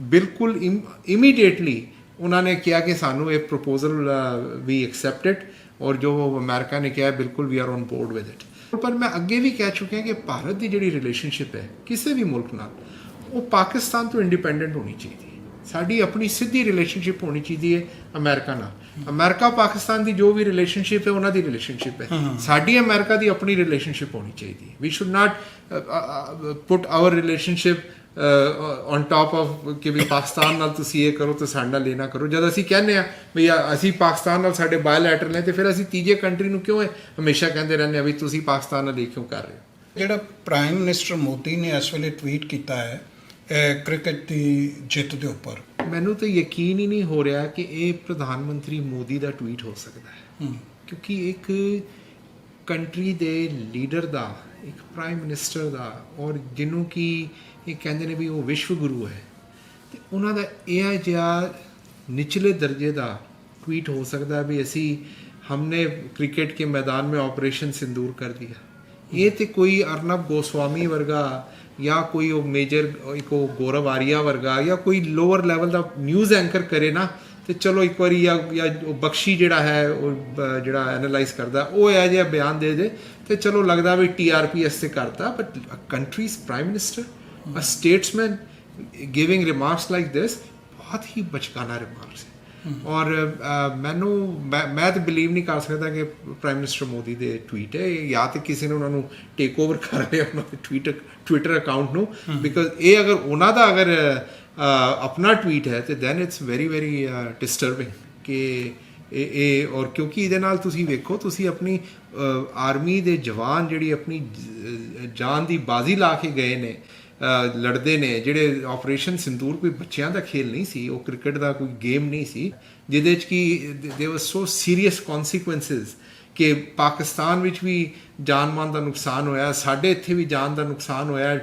ਬਿਲਕੁਲ ਇਮੀਡੀਏਟਲੀ ਉਹਨਾਂ ਨੇ ਕਿਹਾ ਕਿ ਸਾਨੂੰ ਇਹ ਪ੍ਰਪੋਜ਼ਲ ਵੀ ਐਕਸੈਪਟਡ ਔਰ ਜੋ ਅਮਰੀਕਾ ਨੇ ਕਿਹਾ ਬਿਲਕੁਲ we are on board with it ਪਰ ਮੈਂ ਅੱਗੇ ਵੀ ਕਹਿ ਚੁੱਕਿਆ ਕਿ ਭਾਰਤ ਦੀ ਜਿਹੜੀ ਰਿਲੇਸ਼ਨਸ਼ਿਪ ਹੈ ਕਿਸੇ ਵੀ ਮੁਲਕ ਨਾਲ ਉਹ ਪਾਕਿਸਤਾਨ ਤੋਂ ਇੰਡੀਪੈਂਡੈਂਟ ਹੋਣੀ ਚਾਹੀਦੀ ਹੈ। ਸਾਡੀ ਆਪਣੀ ਸਿੱਧੀ ਰਿਲੇਸ਼ਨਸ਼ਿਪ ਹੋਣੀ ਚਾਹੀਦੀ ਹੈ ਅਮਰੀਕਾ ਨਾਲ। ਅਮਰੀਕਾ ਪਾਕਿਸਤਾਨ ਦੀ ਜੋ ਵੀ ਰਿਲੇਸ਼ਨਸ਼ਿਪ ਹੈ ਉਹਨਾਂ ਦੀ ਰਿਲੇਸ਼ਨਸ਼ਿਪ ਹੈ। ਸਾਡੀ ਅਮਰੀਕਾ ਦੀ ਆਪਣੀ ਰਿਲੇਸ਼ਨਸ਼ਿਪ ਹੋਣੀ ਚਾਹੀਦੀ ਹੈ। We should not put our relationship on top of ਕਿ ਵੀ ਪਾਕਿਸਤਾਨ ਨਾਲ ਤੁਸੀਂ ਇਹ ਕਰੋ ਤੇ ਸਾਡੇ ਨਾਲ ਨਾ ਕਰੋ। ਜਦ ਅਸੀਂ ਕਹਿੰਦੇ ਆ ਵੀ ਅਸੀਂ ਪਾਕਿਸਤਾਨ ਨਾਲ ਸਾਡੇ ਬਾਇਲੈਟਰਲ ਨੇ ਤੇ ਫਿਰ ਅਸੀਂ ਤੀਜੇ ਕੰਟਰੀ ਨੂੰ ਕਿਉਂ ਹਮੇਸ਼ਾ ਕਹਿੰਦੇ ਰਹਿੰਦੇ ਆ ਵੀ ਤੁਸੀਂ ਪਾਕਿਸਤਾਨ ਨਾਲ ਇਹ ਕਿਉਂ ਕਰ ਰਹੇ ਹੋ? ਜਿਹੜਾ ਪ੍ਰਾਈਮ ਮਿਨਿਸਟਰ ਮੋਦੀ ਨੇ ਇਸ ਵੇਲੇ ਟਵੀਟ ਕੀਤਾ ਹੈ ਕ੍ਰਿਕਟ ਦੀ ਜਿੱਤ ਦੇ ਉੱਪਰ। ਮੈਨੂੰ ਤਾਂ ਯਕੀਨ ਹੀ ਨਹੀਂ ਹੋ ਰਿਹਾ ਕਿ ਇਹ ਪ੍ਰਧਾਨ ਮੰਤਰੀ ਮੋਦੀ ਦਾ ਟਵੀਟ ਹੋ ਸਕਦਾ ਹੈ। ਕਿਉਂਕਿ ਇੱਕ ਕੰਟਰੀ ਦੇ ਲੀਡਰ ਦਾ ਇੱਕ ਪ੍ਰਾਈਮ ਮਿਨਿਸਟਰ ਦਾ ਔਰ ਜਿਹਨੂੰ ਕਿ ਇਹ ਕਹਿੰਦੇ ਨੇ ਵੀ ਉਹ ਵਿਸ਼ਵ ਗੁਰੂ ਹੈ ਤੇ ਉਹਨਾਂ ਦਾ ਇਹ ਜਿਹਾ ਨਿਚਲੇ ਦਰਜੇ ਦਾ ਟਵੀਟ ਹੋ ਸਕਦਾ ਹੈ ਵੀ ਅਸੀਂ हमने क्रिकेट के मैदान में ऑपरेशन सिंदूर कर दिया ਇਹ ਤੇ ਕੋਈ ਅਰਨਬ ਗੋਸਵਾਮੀ ਵਰਗਾ ਜਾਂ ਕੋਈ ਉਹ ਮੇਜਰ ਇੱਕ ਉਹ ਗੌਰਵ ਆਰੀਆ ਵਰਗਾ ਜਾਂ ਕੋਈ ਲੋਅਰ ਲੈਵਲ ਦਾ ਨਿਊਜ਼ ਐਂਕਰ ਕਰੇ ਨਾ ਤੇ ਚਲੋ ਇੱਕ ਵਾਰੀ ਜਾਂ ਜਾਂ ਉਹ ਬਖਸ਼ੀ ਜਿਹੜਾ ਹੈ ਉਹ ਬ- ਜਿਹੜਾ ਐਨਾਲਾਈਜ਼ ਕਰਦਾ ਉਹ ਇਹ ਜਿਹਾ ਬਿਆਨ ਦੇ ਦੇ ਤੇ ਚਲੋ ਲੱਗਦਾ ਵੀ ਟੀਆਰਪੀਐਸ ਤੇ ਕਰਤਾ but country's prime minister a statesman giving remarks like this ਬਹੁਤ ਹੀ ਬਚਕਾਨਾ ਰਿਮਾਰਕਸ ਹੈ ਔਰ ਮੈਨੂੰ ਮੈਂ ਤਾਂ ਬਿਲੀਵ ਨਹੀਂ ਕਰ ਸਕਦਾ ਕਿ ਪ੍ਰਾਈਮ ਮਿਨਿਸਟਰ ਮੋਦੀ ਦੇ ਟਵੀਟ ਹੈ ਜਾਂ ਤੇ ਕਿਸੇ ਨੇ ਉਹਨਾਂ ਨੂੰ ਟੇਕ ਓਵਰ ਕਰ ਲਿਆ ਉਹਨਾਂ ਦੇ ਟਵਿੱਟਰ ਟਵਿੱਟਰ ਅਕਾਊਂਟ ਨੂੰ ਬਿਕਾਜ਼ ਇਹ ਅਗਰ ਉਹਨਾਂ ਦਾ ਅਗਰ ਆਪਣਾ ਟਵੀਟ ਹੈ ਤੇ then it's very very disturbing ਕਿ ਇਹ ਇਹ ਔਰ ਕਿਉਂਕਿ ਇਹਦੇ ਨਾਲ ਤੁਸੀਂ ਵੇਖੋ ਤੁਸੀਂ ਆਪਣੀ ਆਰਮੀ ਦੇ ਜਵਾਨ ਜਿਹੜੀ ਆਪਣੀ ਜਾਨ ਦੀ ਬਾਜ਼ੀ ਲਾ ਕੇ ਗਏ ਨੇ ਲੜਦੇ ਨੇ, ਜਿਹੜੇ ਆਪਰੇਸ਼ਨ ਸਿੰਦੂਰ ਕੋਈ ਬੱਚਿਆਂ ਦਾ ਖੇਲ ਨਹੀਂ ਸੀ, ਉਹ ਕ੍ਰਿਕਟ ਦਾ ਕੋਈ ਗੇਮ ਨਹੀਂ ਸੀ, ਜਿਹਦੇ ਚ ਕਿ ਦੇ ਵਾਸ ਸੋ ਸੀਰੀਅਸ ਕਨਸੀਕੁਐਂਸਸ ਕਿ ਪਾਕਿਸਤਾਨ ਵਿੱਚ ਵੀ ਜਾਨ ਮਾਨ ਦਾ ਨੁਕਸਾਨ ਹੋਇਆ, ਸਾਡੇ ਇੱਥੇ ਵੀ ਜਾਨ ਦਾ ਨੁਕਸਾਨ ਹੋਇਆ।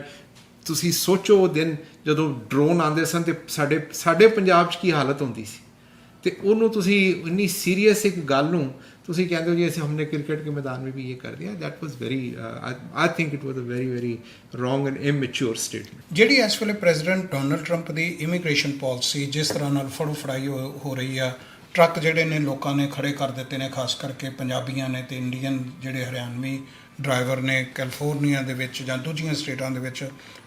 ਤੁਸੀਂ ਸੋਚੋ ਉਹ ਦਿਨ ਜਦੋਂ ਡਰੋਨ ਆਉਂਦੇ ਸਨ ਤੇ ਸਾਡੇ ਸਾਡੇ ਪੰਜਾਬ 'ਚ ਕੀ ਹਾਲਤ ਹੁੰਦੀ ਸੀ। ਤੇ ਉਹਨੂੰ ਤੁਸੀਂ ਇੰਨੀ ਸੀਰੀਅਸ ਇੱਕ ਗੱਲ ਨੂੰ ਤੁਸੀਂ ਕਹਿੰਦੇ ਹੋ ਜੀ ਅਸੀਂ ਹਮਨੇ ਕ੍ਰਿਕਟ ਕੇ ਮੈਦਾਨ में भी ये कर दिया that was very I think it was a very very wrong and immature statement ਜਿਹੜੀ ਇਸ ਵੇਲੇ ਪ੍ਰੈਜ਼ੀਡੈਂਟ ਡੋਨਲਡ ਟਰੰਪ ਦੀ ਇਮੀਗ੍ਰੇਸ਼ਨ ਪਾਲਿਸੀ ਜਿਸ ਤਰ੍ਹਾਂ ਨਾਲ ਫੜੋ ਫੜਾਈ ਹੋ ਹੋ ਰਹੀ ਆ ਟਰੱਕ ਜਿਹੜੇ ਨੇ ਲੋਕਾਂ ਨੇ ਖੜੇ ਕਰ ਦਿੱਤੇ ਨੇ ਖਾਸ ਕਰਕੇ ਪੰਜਾਬੀਆਂ ਨੇ ਤੇ ਇੰਡੀਅਨ ਜਿਹੜੇ ਹਰਿਆਣਵੀ ਡਰਾਈਵਰ ਨੇ ਕੈਲੀਫੋਰਨੀਆ ਦੇ ਵਿੱਚ ਜਾਂ ਦੂਜੀਆਂ ਸਟੇਟਾਂ ਦੇ ਵਿੱਚ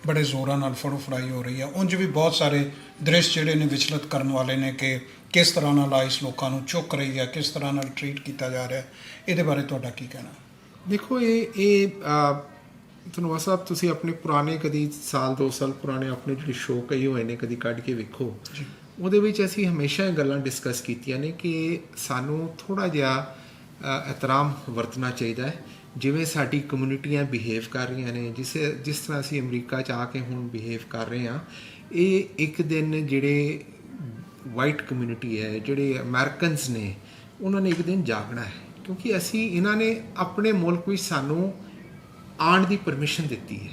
ਬੜੇ ਜ਼ੋਰਾਂ ਨਾਲ ਫੜੋ ਫੜਾਈ ਹੋ ਰਹੀ ਆ ਉਂਝ ਵੀ ਬਹੁਤ ਸਾਰੇ ਦ੍ਰਿਸ਼ ਜਿਹੜੇ ਨੇ ਵਿਚਲਿਤ ਕਰਨ ਵਾਲੇ ਨੇ ਕਿ ਕਿਸ ਤਰ੍ਹਾਂ ਨਾਲ ਆਈਸ ਲੋਕਾਂ ਨੂੰ ਚੁੱਕ ਰਹੀ ਆ ਕਿਸ ਤਰ੍ਹਾਂ ਨਾਲ ਟਰੀਟ ਕੀਤਾ ਜਾ ਰਿਹਾ ਇਹਦੇ ਬਾਰੇ ਤੁਹਾਡਾ ਕੀ ਕਹਿਣਾ? ਦੇਖੋ ਇਹ ਇਹ ਧਨਵਾ ਸਾਹਿਬ ਤੁਸੀਂ ਆਪਣੇ ਪੁਰਾਣੇ ਕਦੀ ਸਾਲ ਦੋ ਸਾਲ ਪੁਰਾਣੇ ਆਪਣੇ ਜਿਹੜੇ ਸ਼ੋਅ ਕਈ ਹੋਏ ਨੇ ਕਦੀ ਕੱਢ ਕੇ ਵੇਖੋ। ਉਹਦੇ ਵਿੱਚ ਅਸੀਂ ਹਮੇਸ਼ਾ ਇਹ ਗੱਲਾਂ ਡਿਸਕਸ ਕੀਤੀਆਂ ਨੇ ਕਿ ਸਾਨੂੰ ਥੋੜਾ ਜਿਹਾ ਅਹ, ਇਹਤਰਾਮ ਵਰਤਣਾ ਚਾਹੀਦਾ ਹੈ। ਜਿਵੇਂ ਸਾਡੀ ਕਮਿਊਨਿਟੀਆਂ ਬਿਹੇਵ ਕਰ ਰਹੀਆਂ ਨੇ ਜਿਸ ਜਿਸ ਤਰ੍ਹਾਂ ਅਸੀਂ ਅਮਰੀਕਾ ਚ ਆ ਕੇ ਹੁਣ ਬਿਹੇਵ ਕਰ ਰਹੇ ਹਾਂ ਇਹ ਇੱਕ ਦਿਨ ਜਿਹੜੇ ਵਾਈਟ ਕਮਿਊਨਿਟੀ ਹੈ, ਜਿਹੜੇ ਅਮਰੀਕਨਸ ਨੇ, ਉਹਨਾਂ ਨੇ ਇੱਕ ਦਿਨ ਜਾਗਣਾ ਹੈ। ਕਿਉਂਕਿ ਅਸੀਂ, ਇਹਨਾਂ ਨੇ ਆਪਣੇ ਮੁਲਕ ਵਿੱਚ ਸਾਨੂੰ ਆਉਣ ਦੀ ਪਰਮਿਸ਼ਨ ਦਿੱਤੀ ਹੈ।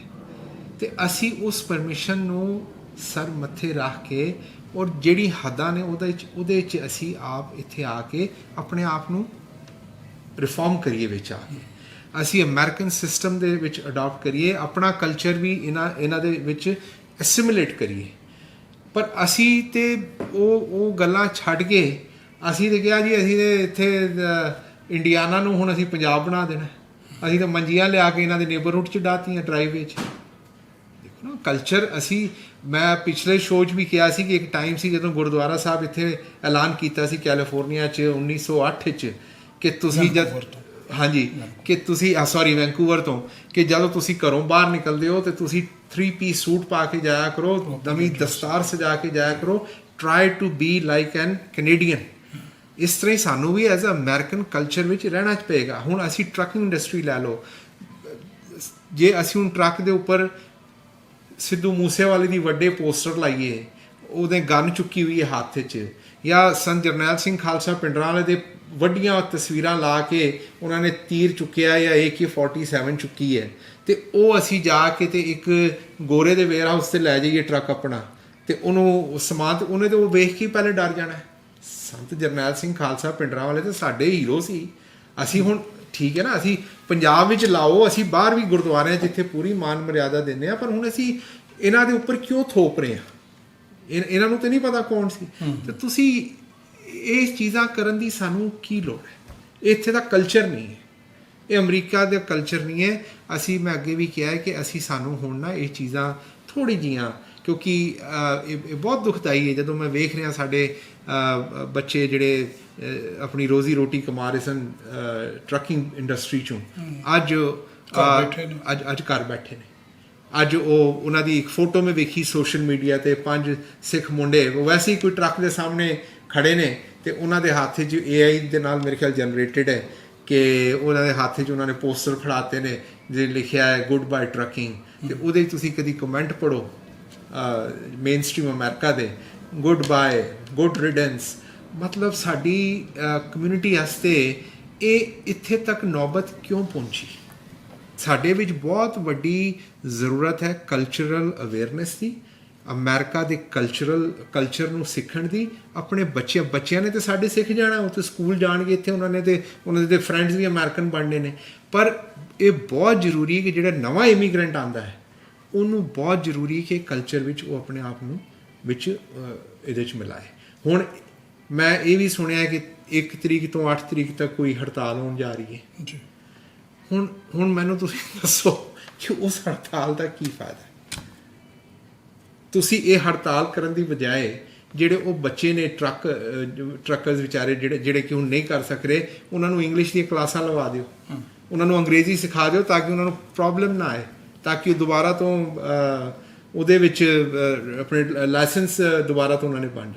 ਤੇ ਅਸੀਂ ਉਸ ਪਰਮਿਸ਼ਨ ਨੂੰ ਸਰ ਮੱਥੇ ਰੱਖ ਕੇ ਔਰ ਜਿਹੜੀ ਹੱਦਾਂ ਨੇ ਉਹਦੇ ਵਿੱਚ ਉਹਦੇ ਵਿੱਚ ਅਸੀਂ ਆਪ ਇੱਥੇ ਆ ਕੇ ਆਪਣੇ ਆਪ ਨੂੰ ਰਿਫਾਰਮ ਕਰੀਏ ਵਿੱਚ ਆ ਕੇ। ਅਸੀਂ ਅਮਰੀਕਨ ਸਿਸਟਮ ਦੇ ਵਿੱਚ ਅਡਾਪਟ ਕਰੀਏ, ਆਪਣਾ ਕਲਚਰ ਵੀ ਇਹਨਾਂ ਇਹਨਾਂ ਦੇ ਵਿੱਚ ਐਸਿਮੀਲੇਟ ਕਰੀਏ। ਪਰ ਅਸੀਂ ਤੇ ਉਹ ਉਹ ਗੱਲਾਂ ਛੱਡ ਕੇ ਅਸੀਂ ਤੇ ਕਿਹਾ ਜੀ ਅਸੀਂ ਤੇ ਇੱਥੇ ਇੰਡੀਆਨਾ ਨੂੰ ਹੁਣ ਅਸੀਂ ਪੰਜਾਬ ਬਣਾ ਦੇਣਾ ਅਸੀਂ ਤਾਂ ਮੰਜੀਆਂ ਲਿਆ ਕੇ ਇਹਨਾਂ ਦੇ ਨੇਬਰਹੁੱਡ ਚ ਡਾਤੀਆਂ ਡਰਾਈਵੇ ਚ ਦੇਖੋ ਨਾ ਕਲਚਰ ਅਸੀਂ ਮੈਂ ਪਿਛਲੇ ਸ਼ੋਅ 'ਚ ਵੀ ਕਿਹਾ ਸੀ ਕਿ ਇੱਕ ਟਾਈਮ ਸੀ ਜਦੋਂ ਗੁਰਦੁਆਰਾ ਸਾਹਿਬ ਇੱਥੇ ਐਲਾਨ ਕੀਤਾ ਸੀ ਕੈਲੀਫੋਰਨੀਆ 'ਚ 1908 'ਚ ਕਿ ਤੁਸੀਂ ਜਦ। ਹਾਂਜੀ ਕਿ ਤੁਸੀਂ ਸੌਰੀ ਵੈਂਕੂਵਰ ਤੋਂ ਕਿ ਜਦੋਂ ਤੁਸੀਂ ਘਰੋਂ ਬਾਹਰ ਨਿਕਲਦੇ ਹੋ ਤੇ ਤੁਸੀਂ 3 ਪੀਸ ਸੂਟ ਪਾ ਕੇ ਜਾਇਆ ਕਰੋ, ਨਵੀਂ ਦਸਤਾਰ ਸਜਾ ਕੇ ਜਾਇਆ ਕਰੋ try to be like an Canadian ਇਸ ਤਰ੍ਹਾਂ ਹੀ ਸਾਨੂੰ ਵੀ ਐਜ਼ ਅ ਅਮਰੀਕਨ ਕਲਚਰ ਵਿੱਚ ਰਹਿਣਾ ਪਏਗਾ। ਹੁਣ ਅਸੀਂ ਟਰੱਕਿੰਗ ਇੰਡਸਟਰੀ ਲੈ ਲਓ। ਜੇ ਅਸੀਂ ਹੁਣ ਟਰੱਕ ਦੇ ਉੱਪਰ ਸਿੱਧੂ ਮੂਸੇਵਾਲੇ ਦੀ ਵੱਡੇ ਪੋਸਟਰ ਲਾਈਏ, ਉਹਦੇ ਗਨ ਚੁੱਕੀ ਹੋਈ ਹੈ ਹੱਥ 'ਚ। ਜਾਂ ਸੰਤ ਜਰਨੈਲ ਸਿੰਘ ਖਾਲਸਾ ਪਿੰਡਰਾਂ ਵਾਲੇ ਦੇ ਵੱਡੀਆਂ ਤਸਵੀਰਾਂ ਲਾ ਕੇ ਉਹਨਾਂ ਨੇ ਤੀਰ ਚੁੱਕਿਆ ਜਾਂ AK47 ਚੁੱਕੀ ਹੈ। ਤੇ ਉਹ ਅਸੀਂ ਜਾ ਕੇ ਤੇ ਇੱਕ ਗੋਰੇ ਦੇ ਵੇਅਰ ਹਾਊਸ ਤੇ ਲੈ ਜਾਈਏ ਟਰੱਕ ਆਪਣਾ। ਤੇ ਉਹਨੂੰ ਸਮਾਨ ਤੇ ਉਹਨੇ ਤੇ ਉਹ ਵੇਖ ਕੇ ਪਹਿਲੇ ਡਰ ਜਾਣਾ। ਸੰਤ ਜਰਨੈਲ ਸਿੰਘ ਖਾਲਸਾ ਪਿੰਡਰਾਂ ਵਾਲੇ ਤੇ ਸਾਡੇ ਹੀਰੋ ਸੀ। ਅਸੀਂ ਹੁਣ ਠੀਕ ਹੈ ਨਾ ਅਸੀਂ ਪੰਜਾਬ ਵਿੱਚ ਲਾਓ ਅਸੀਂ ਬਾਹਰ ਵੀ ਗੁਰਦੁਆਰਿਆਂ ਜਿੱਥੇ ਪੂਰੀ ਮਾਨ ਮਰਿਆਦਾ ਦਿੰਦੇ ਆ ਪਰ ਹੁਣ ਅਸੀਂ ਇਹਨਾਂ ਦੇ ਉੱਪਰ ਕਿਉਂ ਥੋਪ ਰਹੇ ਆ ਇਹ- ਇਹਨਾਂ ਨੂੰ ਤੇ ਨਹੀਂ ਪਤਾ ਕੌਣ ਸੀ। ਤੇ ਤੁਸੀਂ ਇਹ ਚੀਜ਼ਾਂ ਕਰਨ ਦੀ ਸਾਨੂੰ ਕੀ ਲੋੜ ਹੈ? ਇੱਥੇ ਦਾ ਕਲਚਰ ਨਹੀਂ ਹੈ। ਇਹ ਅਮਰੀਕਾ ਦਾ ਕਲਚਰ ਨਹੀਂ ਹੈ। ਅਸੀਂ ਮੈਂ ਅੱਗੇ ਵੀ ਕਿਹਾ ਹੈ ਕਿ ਅਸੀਂ ਸਾਨੂੰ ਹੁਣ ਨਾ ਇਹ ਚੀਜ਼ਾਂ ਥੋੜੀ ਜੀਆਂ ਕਿਉਂਕਿ ਇਹ ਬਹੁਤ ਦੁਖਦਾਈ ਹੈ। ਜਦੋਂ ਮੈਂ ਵੇਖ ਰਿਹਾ ਸਾਡੇ ਬੱਚੇ ਜਿਹੜੇ ਆਪਣੀ ਰੋਜ਼ੀ ਰੋਟੀ ਕਮਾ ਰਹੇ ਸਨ ਟਰੱਕਿੰਗ ਇੰਡਸਟਰੀ ਚੋਂ। ਅੱਜ। ਅੱਜ ਅੱਜ ਘਰ ਬੈਠੇ ਨੇ। ਅੱਜ ਉਹ ਉਹਨਾਂ ਦੀ ਇੱਕ ਫੋਟੋ ਮੈਂ ਵੇਖੀ ਸੋਸ਼ਲ ਮੀਡੀਆ ਤੇ ਪੰਜ ਸਿੱਖ ਮੁੰਡੇ ਉਹ ਵੈਸੇ ਹੀ ਕੋਈ ਟਰੱਕ ਦੇ ਸਾਹਮਣੇ ਖੜੇ ਨੇ ਤੇ ਉਹਨਾਂ ਦੇ ਹੱਥ 'ਚ AI ਦੇ ਨਾਲ ਮੇਰੇ ਖਿਆਲ ਜਨਰੇਟਡ ਹੈ ਕਿ ਉਹਨਾਂ ਦੇ ਹੱਥ 'ਚ ਉਹਨਾਂ ਨੇ ਪੋਸਟਰ ਫੜਾਤੇ ਨੇ ਜੇ ਲਿਖਿਆ ਹੈ ਗੁੱਡ ਬਾਏ ਟਰੱਕਿੰਗ ਤੇ ਉਹਦੇ ਤੁਸੀਂ ਕਦੀ ਕਮੈਂਟ ਪੜੋ ਮੇਨ ਸਟ੍ਰੀਮ ਅਮਰੀਕਾ ਦੇ ਗੁੱਡ ਬਾਏ ਗੁੱਡ ਰਿਡੈਂਸ ਮਤਲਬ ਸਾਡੀ ਕਮਿਊਨਿਟੀ ਵਾਸਤੇ ਇਹ ਇੱਥੇ ਤੱਕ ਨੌਬਤ ਕਿਉਂ ਪਹੁੰਚੀ? ਸਾਡੇ ਵਿੱਚ ਬਹੁਤ ਵੱਡੀ ਜ਼ਰੂਰਤ ਹੈ ਕਲਚਰਲ ਅਵੇਅਰਨੈਸ ਦੀ। ਅਮਰੀਕਾ ਦੇ ਕਲਚਰਲ ਕਲਚਰ ਨੂੰ ਸਿੱਖਣ ਦੀ ਆਪਣੇ ਬੱਚੇ ਬੱਚਿਆਂ ਨੇ ਤੇ ਸਾਡੇ ਸਿੱਖ ਜਾਣਾ ਉਹ ਤੇ ਸਕੂਲ ਜਾਣਗੇ ਇੱਥੇ ਉਹਨਾਂ ਨੇ ਤੇ ਉਹਨਾਂ ਦੇ ਫਰੈਂਡਸ ਵੀ ਅਮਰੀਕਨ ਬਣਨੇ ਨੇ। ਪਰ ਇਹ ਬਹੁਤ ਜ਼ਰੂਰੀ ਹੈ ਕਿ ਜਿਹੜਾ ਨਵਾਂ ਇਮੀਗ੍ਰੈਂਟ ਆਂਦਾ ਹੈ ਉਹਨੂੰ ਬਹੁਤ ਜ਼ਰੂਰੀ ਹੈ ਕਿ ਕਲਚਰ ਵਿੱਚ ਉਹ ਆਪਣੇ ਆਪ ਨੂੰ ਵਿੱਚ ਇਹਦੇ ਚ ਮਿਲਾਏ। ਹੁਣ ਮੈਂ ਇਹ ਵੀ ਸੁਣਿਆ ਕਿ 1 ਤਰੀਕ ਤੋਂ 8 ਤਰੀਕ ਤੱਕ ਕੋਈ ਹੜਤਾਲ ਹੋਣ ਜਾ ਰਹੀ ਹੈ। ਜੀ। ਹੁਣ ਹੁਣ ਮੈਨੂੰ ਤੁਸੀਂ ਦੱਸੋ ਕਿ ਉਸ ਹੜਤਾਲ ਦਾ ਕੀ ਫਾਇਦਾ ਹੈ? ਤੁਸੀਂ ਇਹ ਹੜਤਾਲ ਕਰਨ ਦੀ ਬਜਾਏ ਜਿਹੜੇ ਉਹ ਬੱਚੇ ਨੇ ਟਰੱਕ ਜੋ ਟਰੱਕਰਸ ਵਿਚਾਰੇ ਜਿਹੜੇ ਜਿਹੜੇ ਕਿ ਹੁਣ ਨਹੀਂ ਕਰ ਸਕ ਰਹੇ ਉਹਨਾਂ ਨੂੰ ਇੰਗਲਿਸ਼ ਦੀਆਂ ਕਲਾਸਾਂ ਲਵਾ ਦਿਓ। ਉਹਨਾਂ ਨੂੰ ਅੰਗਰੇਜ਼ੀ ਸਿਖਾ ਦਿਓ ਤਾਂ ਕਿ ਉਹਨਾਂ ਨੂੰ ਪ੍ਰੋਬਲਮ ਨਾ ਆਏ ਤਾਂ ਕਿ ਉਹ ਦੁਬਾਰਾ ਤੋਂ ਉਹਦੇ ਵਿੱਚ ਆਪਣੇ ਲਾਇਸੈਂਸ ਦੁਬਾਰਾ ਤੋਂ ਉਹਨਾਂ ਨੇ ਬਣ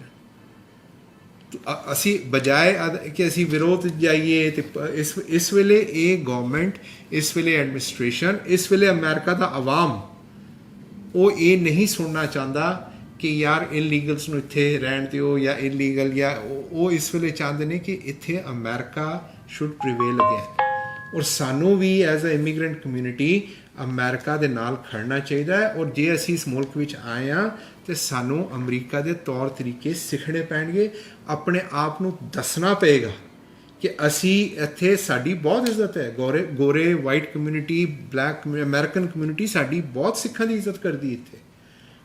ਅ- ਅਸੀਂ ਬਜਾਏ ਕਿ ਅਸੀਂ ਵਿਰੋਧ ਜਾਈਏ ਤੇ ਇਸ ਇਸ ਵੇਲੇ ਇਹ ਗਵਰਨਮੈਂਟ ਇਸ ਵੇਲੇ ਐਡਮਿਨਿਸਟ੍ਰੇਸ਼ਨ ਇਸ ਵੇਲੇ ਅਮਰੀਕਾ ਦਾ ਆਵਾਮ ਉਹ ਇਹ ਨਹੀਂ ਸੁਣਨਾ ਚਾਹੁੰਦਾ ਕਿ ਯਾਰ ਇਲੀਗਲਸ ਨੂੰ ਇੱਥੇ ਰਹਿਣ ਦਿਓ ਜਾਂ ਇਲੀਗਲ ਜਾਂ ਉਹ ਇਸ ਵੇਲੇ ਚਾਹੁੰਦੇ ਨੇ ਕਿ ਇੱਥੇ ਅਮਰੀਕਾ ਸ਼ੁੱਡ ਪ੍ਰੀਵੇਲ ਅਗੇਨ ਔਰ ਸਾਨੂੰ ਵੀ as a immigrant community America ਦੇ ਨਾਲ ਖੜਨਾ ਚਾਹੀਦਾ ਹੈ ਔਰ ਜੇ ਅਸੀਂ ਇਸ ਮੁਲਕ ਵਿੱਚ ਆਏ ਹਾਂ, ਤੇ ਸਾਨੂੰ ਅਮਰੀਕਾ ਦੇ ਤੌਰ ਤਰੀਕੇ ਸਿੱਖਣੇ ਪੈਣਗੇ, ਆਪਣੇ ਆਪ ਨੂੰ ਦੱਸਣਾ ਪਏਗਾ। ਕਿ ਅਸੀਂ ਇੱਥੇ ਸਾਡੀ ਬਹੁਤ ਇੱਜ਼ਤ ਹੈ। ਗੋਰੇ ਗੋਰੇ white community black American community ਸਾਡੀ ਬਹੁਤ ਸਿੱਖਾਂ ਦੀ ਇੱਜ਼ਤ ਕਰਦੀ ਇੱਥੇ।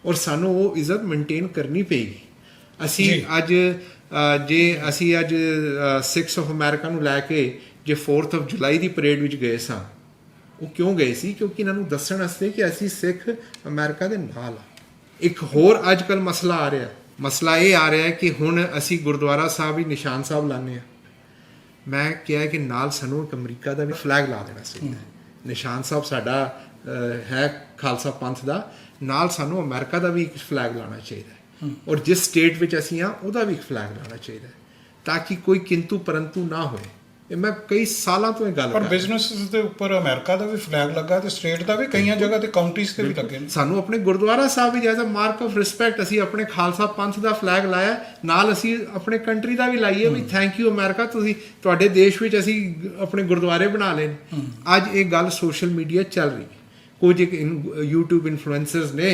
ਔਰ ਸਾਨੂੰ ਉਹ ਇੱਜ਼ਤ ਮੇਨਟੇਨ ਕਰਨੀ ਪਏਗੀ। ਅਸੀਂ। ਅੱਜ ਜੇ ਅਸੀਂ ਅੱਜ 6 ਆਫ ਅਮਰੀਕਾ ਨੂੰ ਲੈ ਕੇ ਜੇ 4th of July the parade ਵਿੱਚ ਗਏ ਸਾਂ ਉਹ ਕਿਉਂ ਗਏ ਸੀ? ਕਿਉਂਕਿ ਇਹਨਾਂ ਨੂੰ ਦੱਸਣ ਵਾਸਤੇ ਕਿ ਅਸੀਂ ਸਿੱਖ ਅਮਰੀਕਾ ਦੇ ਨਾਲ ਆ। ਇੱਕ ਹੋਰ ਅੱਜ ਕੱਲ ਮਸਲਾ ਆ ਰਿਹਾ। ਮਸਲਾ ਇਹ ਆ ਰਿਹਾ ਹੈ ਕਿ ਹੁਣ ਅਸੀਂ ਗੁਰਦੁਆਰਾ ਸਾਹਿਬ ਵੀ ਨਿਸ਼ਾਨ ਸਾਹਿਬ ਲਾਣੇ ਆ ਮੈਂ ਕਿਹਾ ਕਿ ਨਾਲ ਸਾਨੂੰ ਇੱਕ ਅਮਰੀਕਾ ਦਾ ਵੀ ਫਲੈਗ ਲਾ ਦੇਣਾ ਚਾਹੀਦਾ ਨਿਸ਼ਾਨ ਸਾਹਿਬ ਸਾਡਾ ਹੈ ਖਾਲਸਾ ਪੰਥ ਦਾ। ਨਾਲ ਸਾਨੂੰ ਅਮਰੀਕਾ ਦਾ ਵੀ ਇੱਕ ਫਲੈਗ ਲਾਣਾ ਚਾਹੀਦਾ ਹੈ। ਔਰ ਜਿਸ ਸਟੇਟ ਵਿੱਚ ਅਸੀਂ ਆ ਉਹਦਾ ਵੀ ਇੱਕ ਫਲੈਗ ਲਾਣਾ ਚਾਹੀਦਾ ਹੈ। ਤਾਂ ਕਿ ਕੋਈ ਕਿੰਤੂ ਪਰੰਤੂ ਨਾ ਹੋਏ। ਇਹ ਮੈਂ ਕਈ ਸਾਲਾਂ ਤੋਂ ਇਹ ਗੱਲ ਪਰ ਕਰ ਰਿਹਾ। ਬਿਜ਼ਨੈਸ ਦੇ ਉੱਪਰ ਅਮਰੀਕਾ ਦਾ ਵੀ ਫਲੈਗ ਲੱਗਾ ਤੇ ਸਟੇਟ ਦਾ ਵੀ ਕਈਆਂ ਜਗ੍ਹਾ ਤੇ ਕਾਉਂਟੀਜ਼ ਤੇ ਵੀ ਲੱਗੇ ਨੇ। ਸਾਨੂੰ ਆਪਣੇ Gurdwara Sahib as a mark of respect ਅਸੀਂ ਆਪਣੇ ਖਾਲਸਾ ਪੰਥ ਦਾ ਫਲੈਗ ਲਾਇਆ ਨਾਲ ਅਸੀਂ ਆਪਣੇ ਕੰਟਰੀ ਦਾ ਵੀ ਲਾਈਏ ਵੀ ਥੈਂਕ ਯੂ ਅਮਰੀਕਾ ਤੁਸੀਂ ਤੁਹਾਡੇ ਦੇਸ਼ ਵਿੱਚ ਅਸੀਂ ਆਪਣੇ ਗੁਰਦੁਆਰੇ ਬਣਾ ਲਏ। ਅੱਜ ਇਹ ਗੱਲ ਸੋਸ਼ਲ ਮੀਡੀਆ ਚੱਲ ਰਹੀ ਹੈ। ਕੁਝ ਇੱਕ YouTube ਇਨਫਲੂਐਂਸਰਸ ਨੇ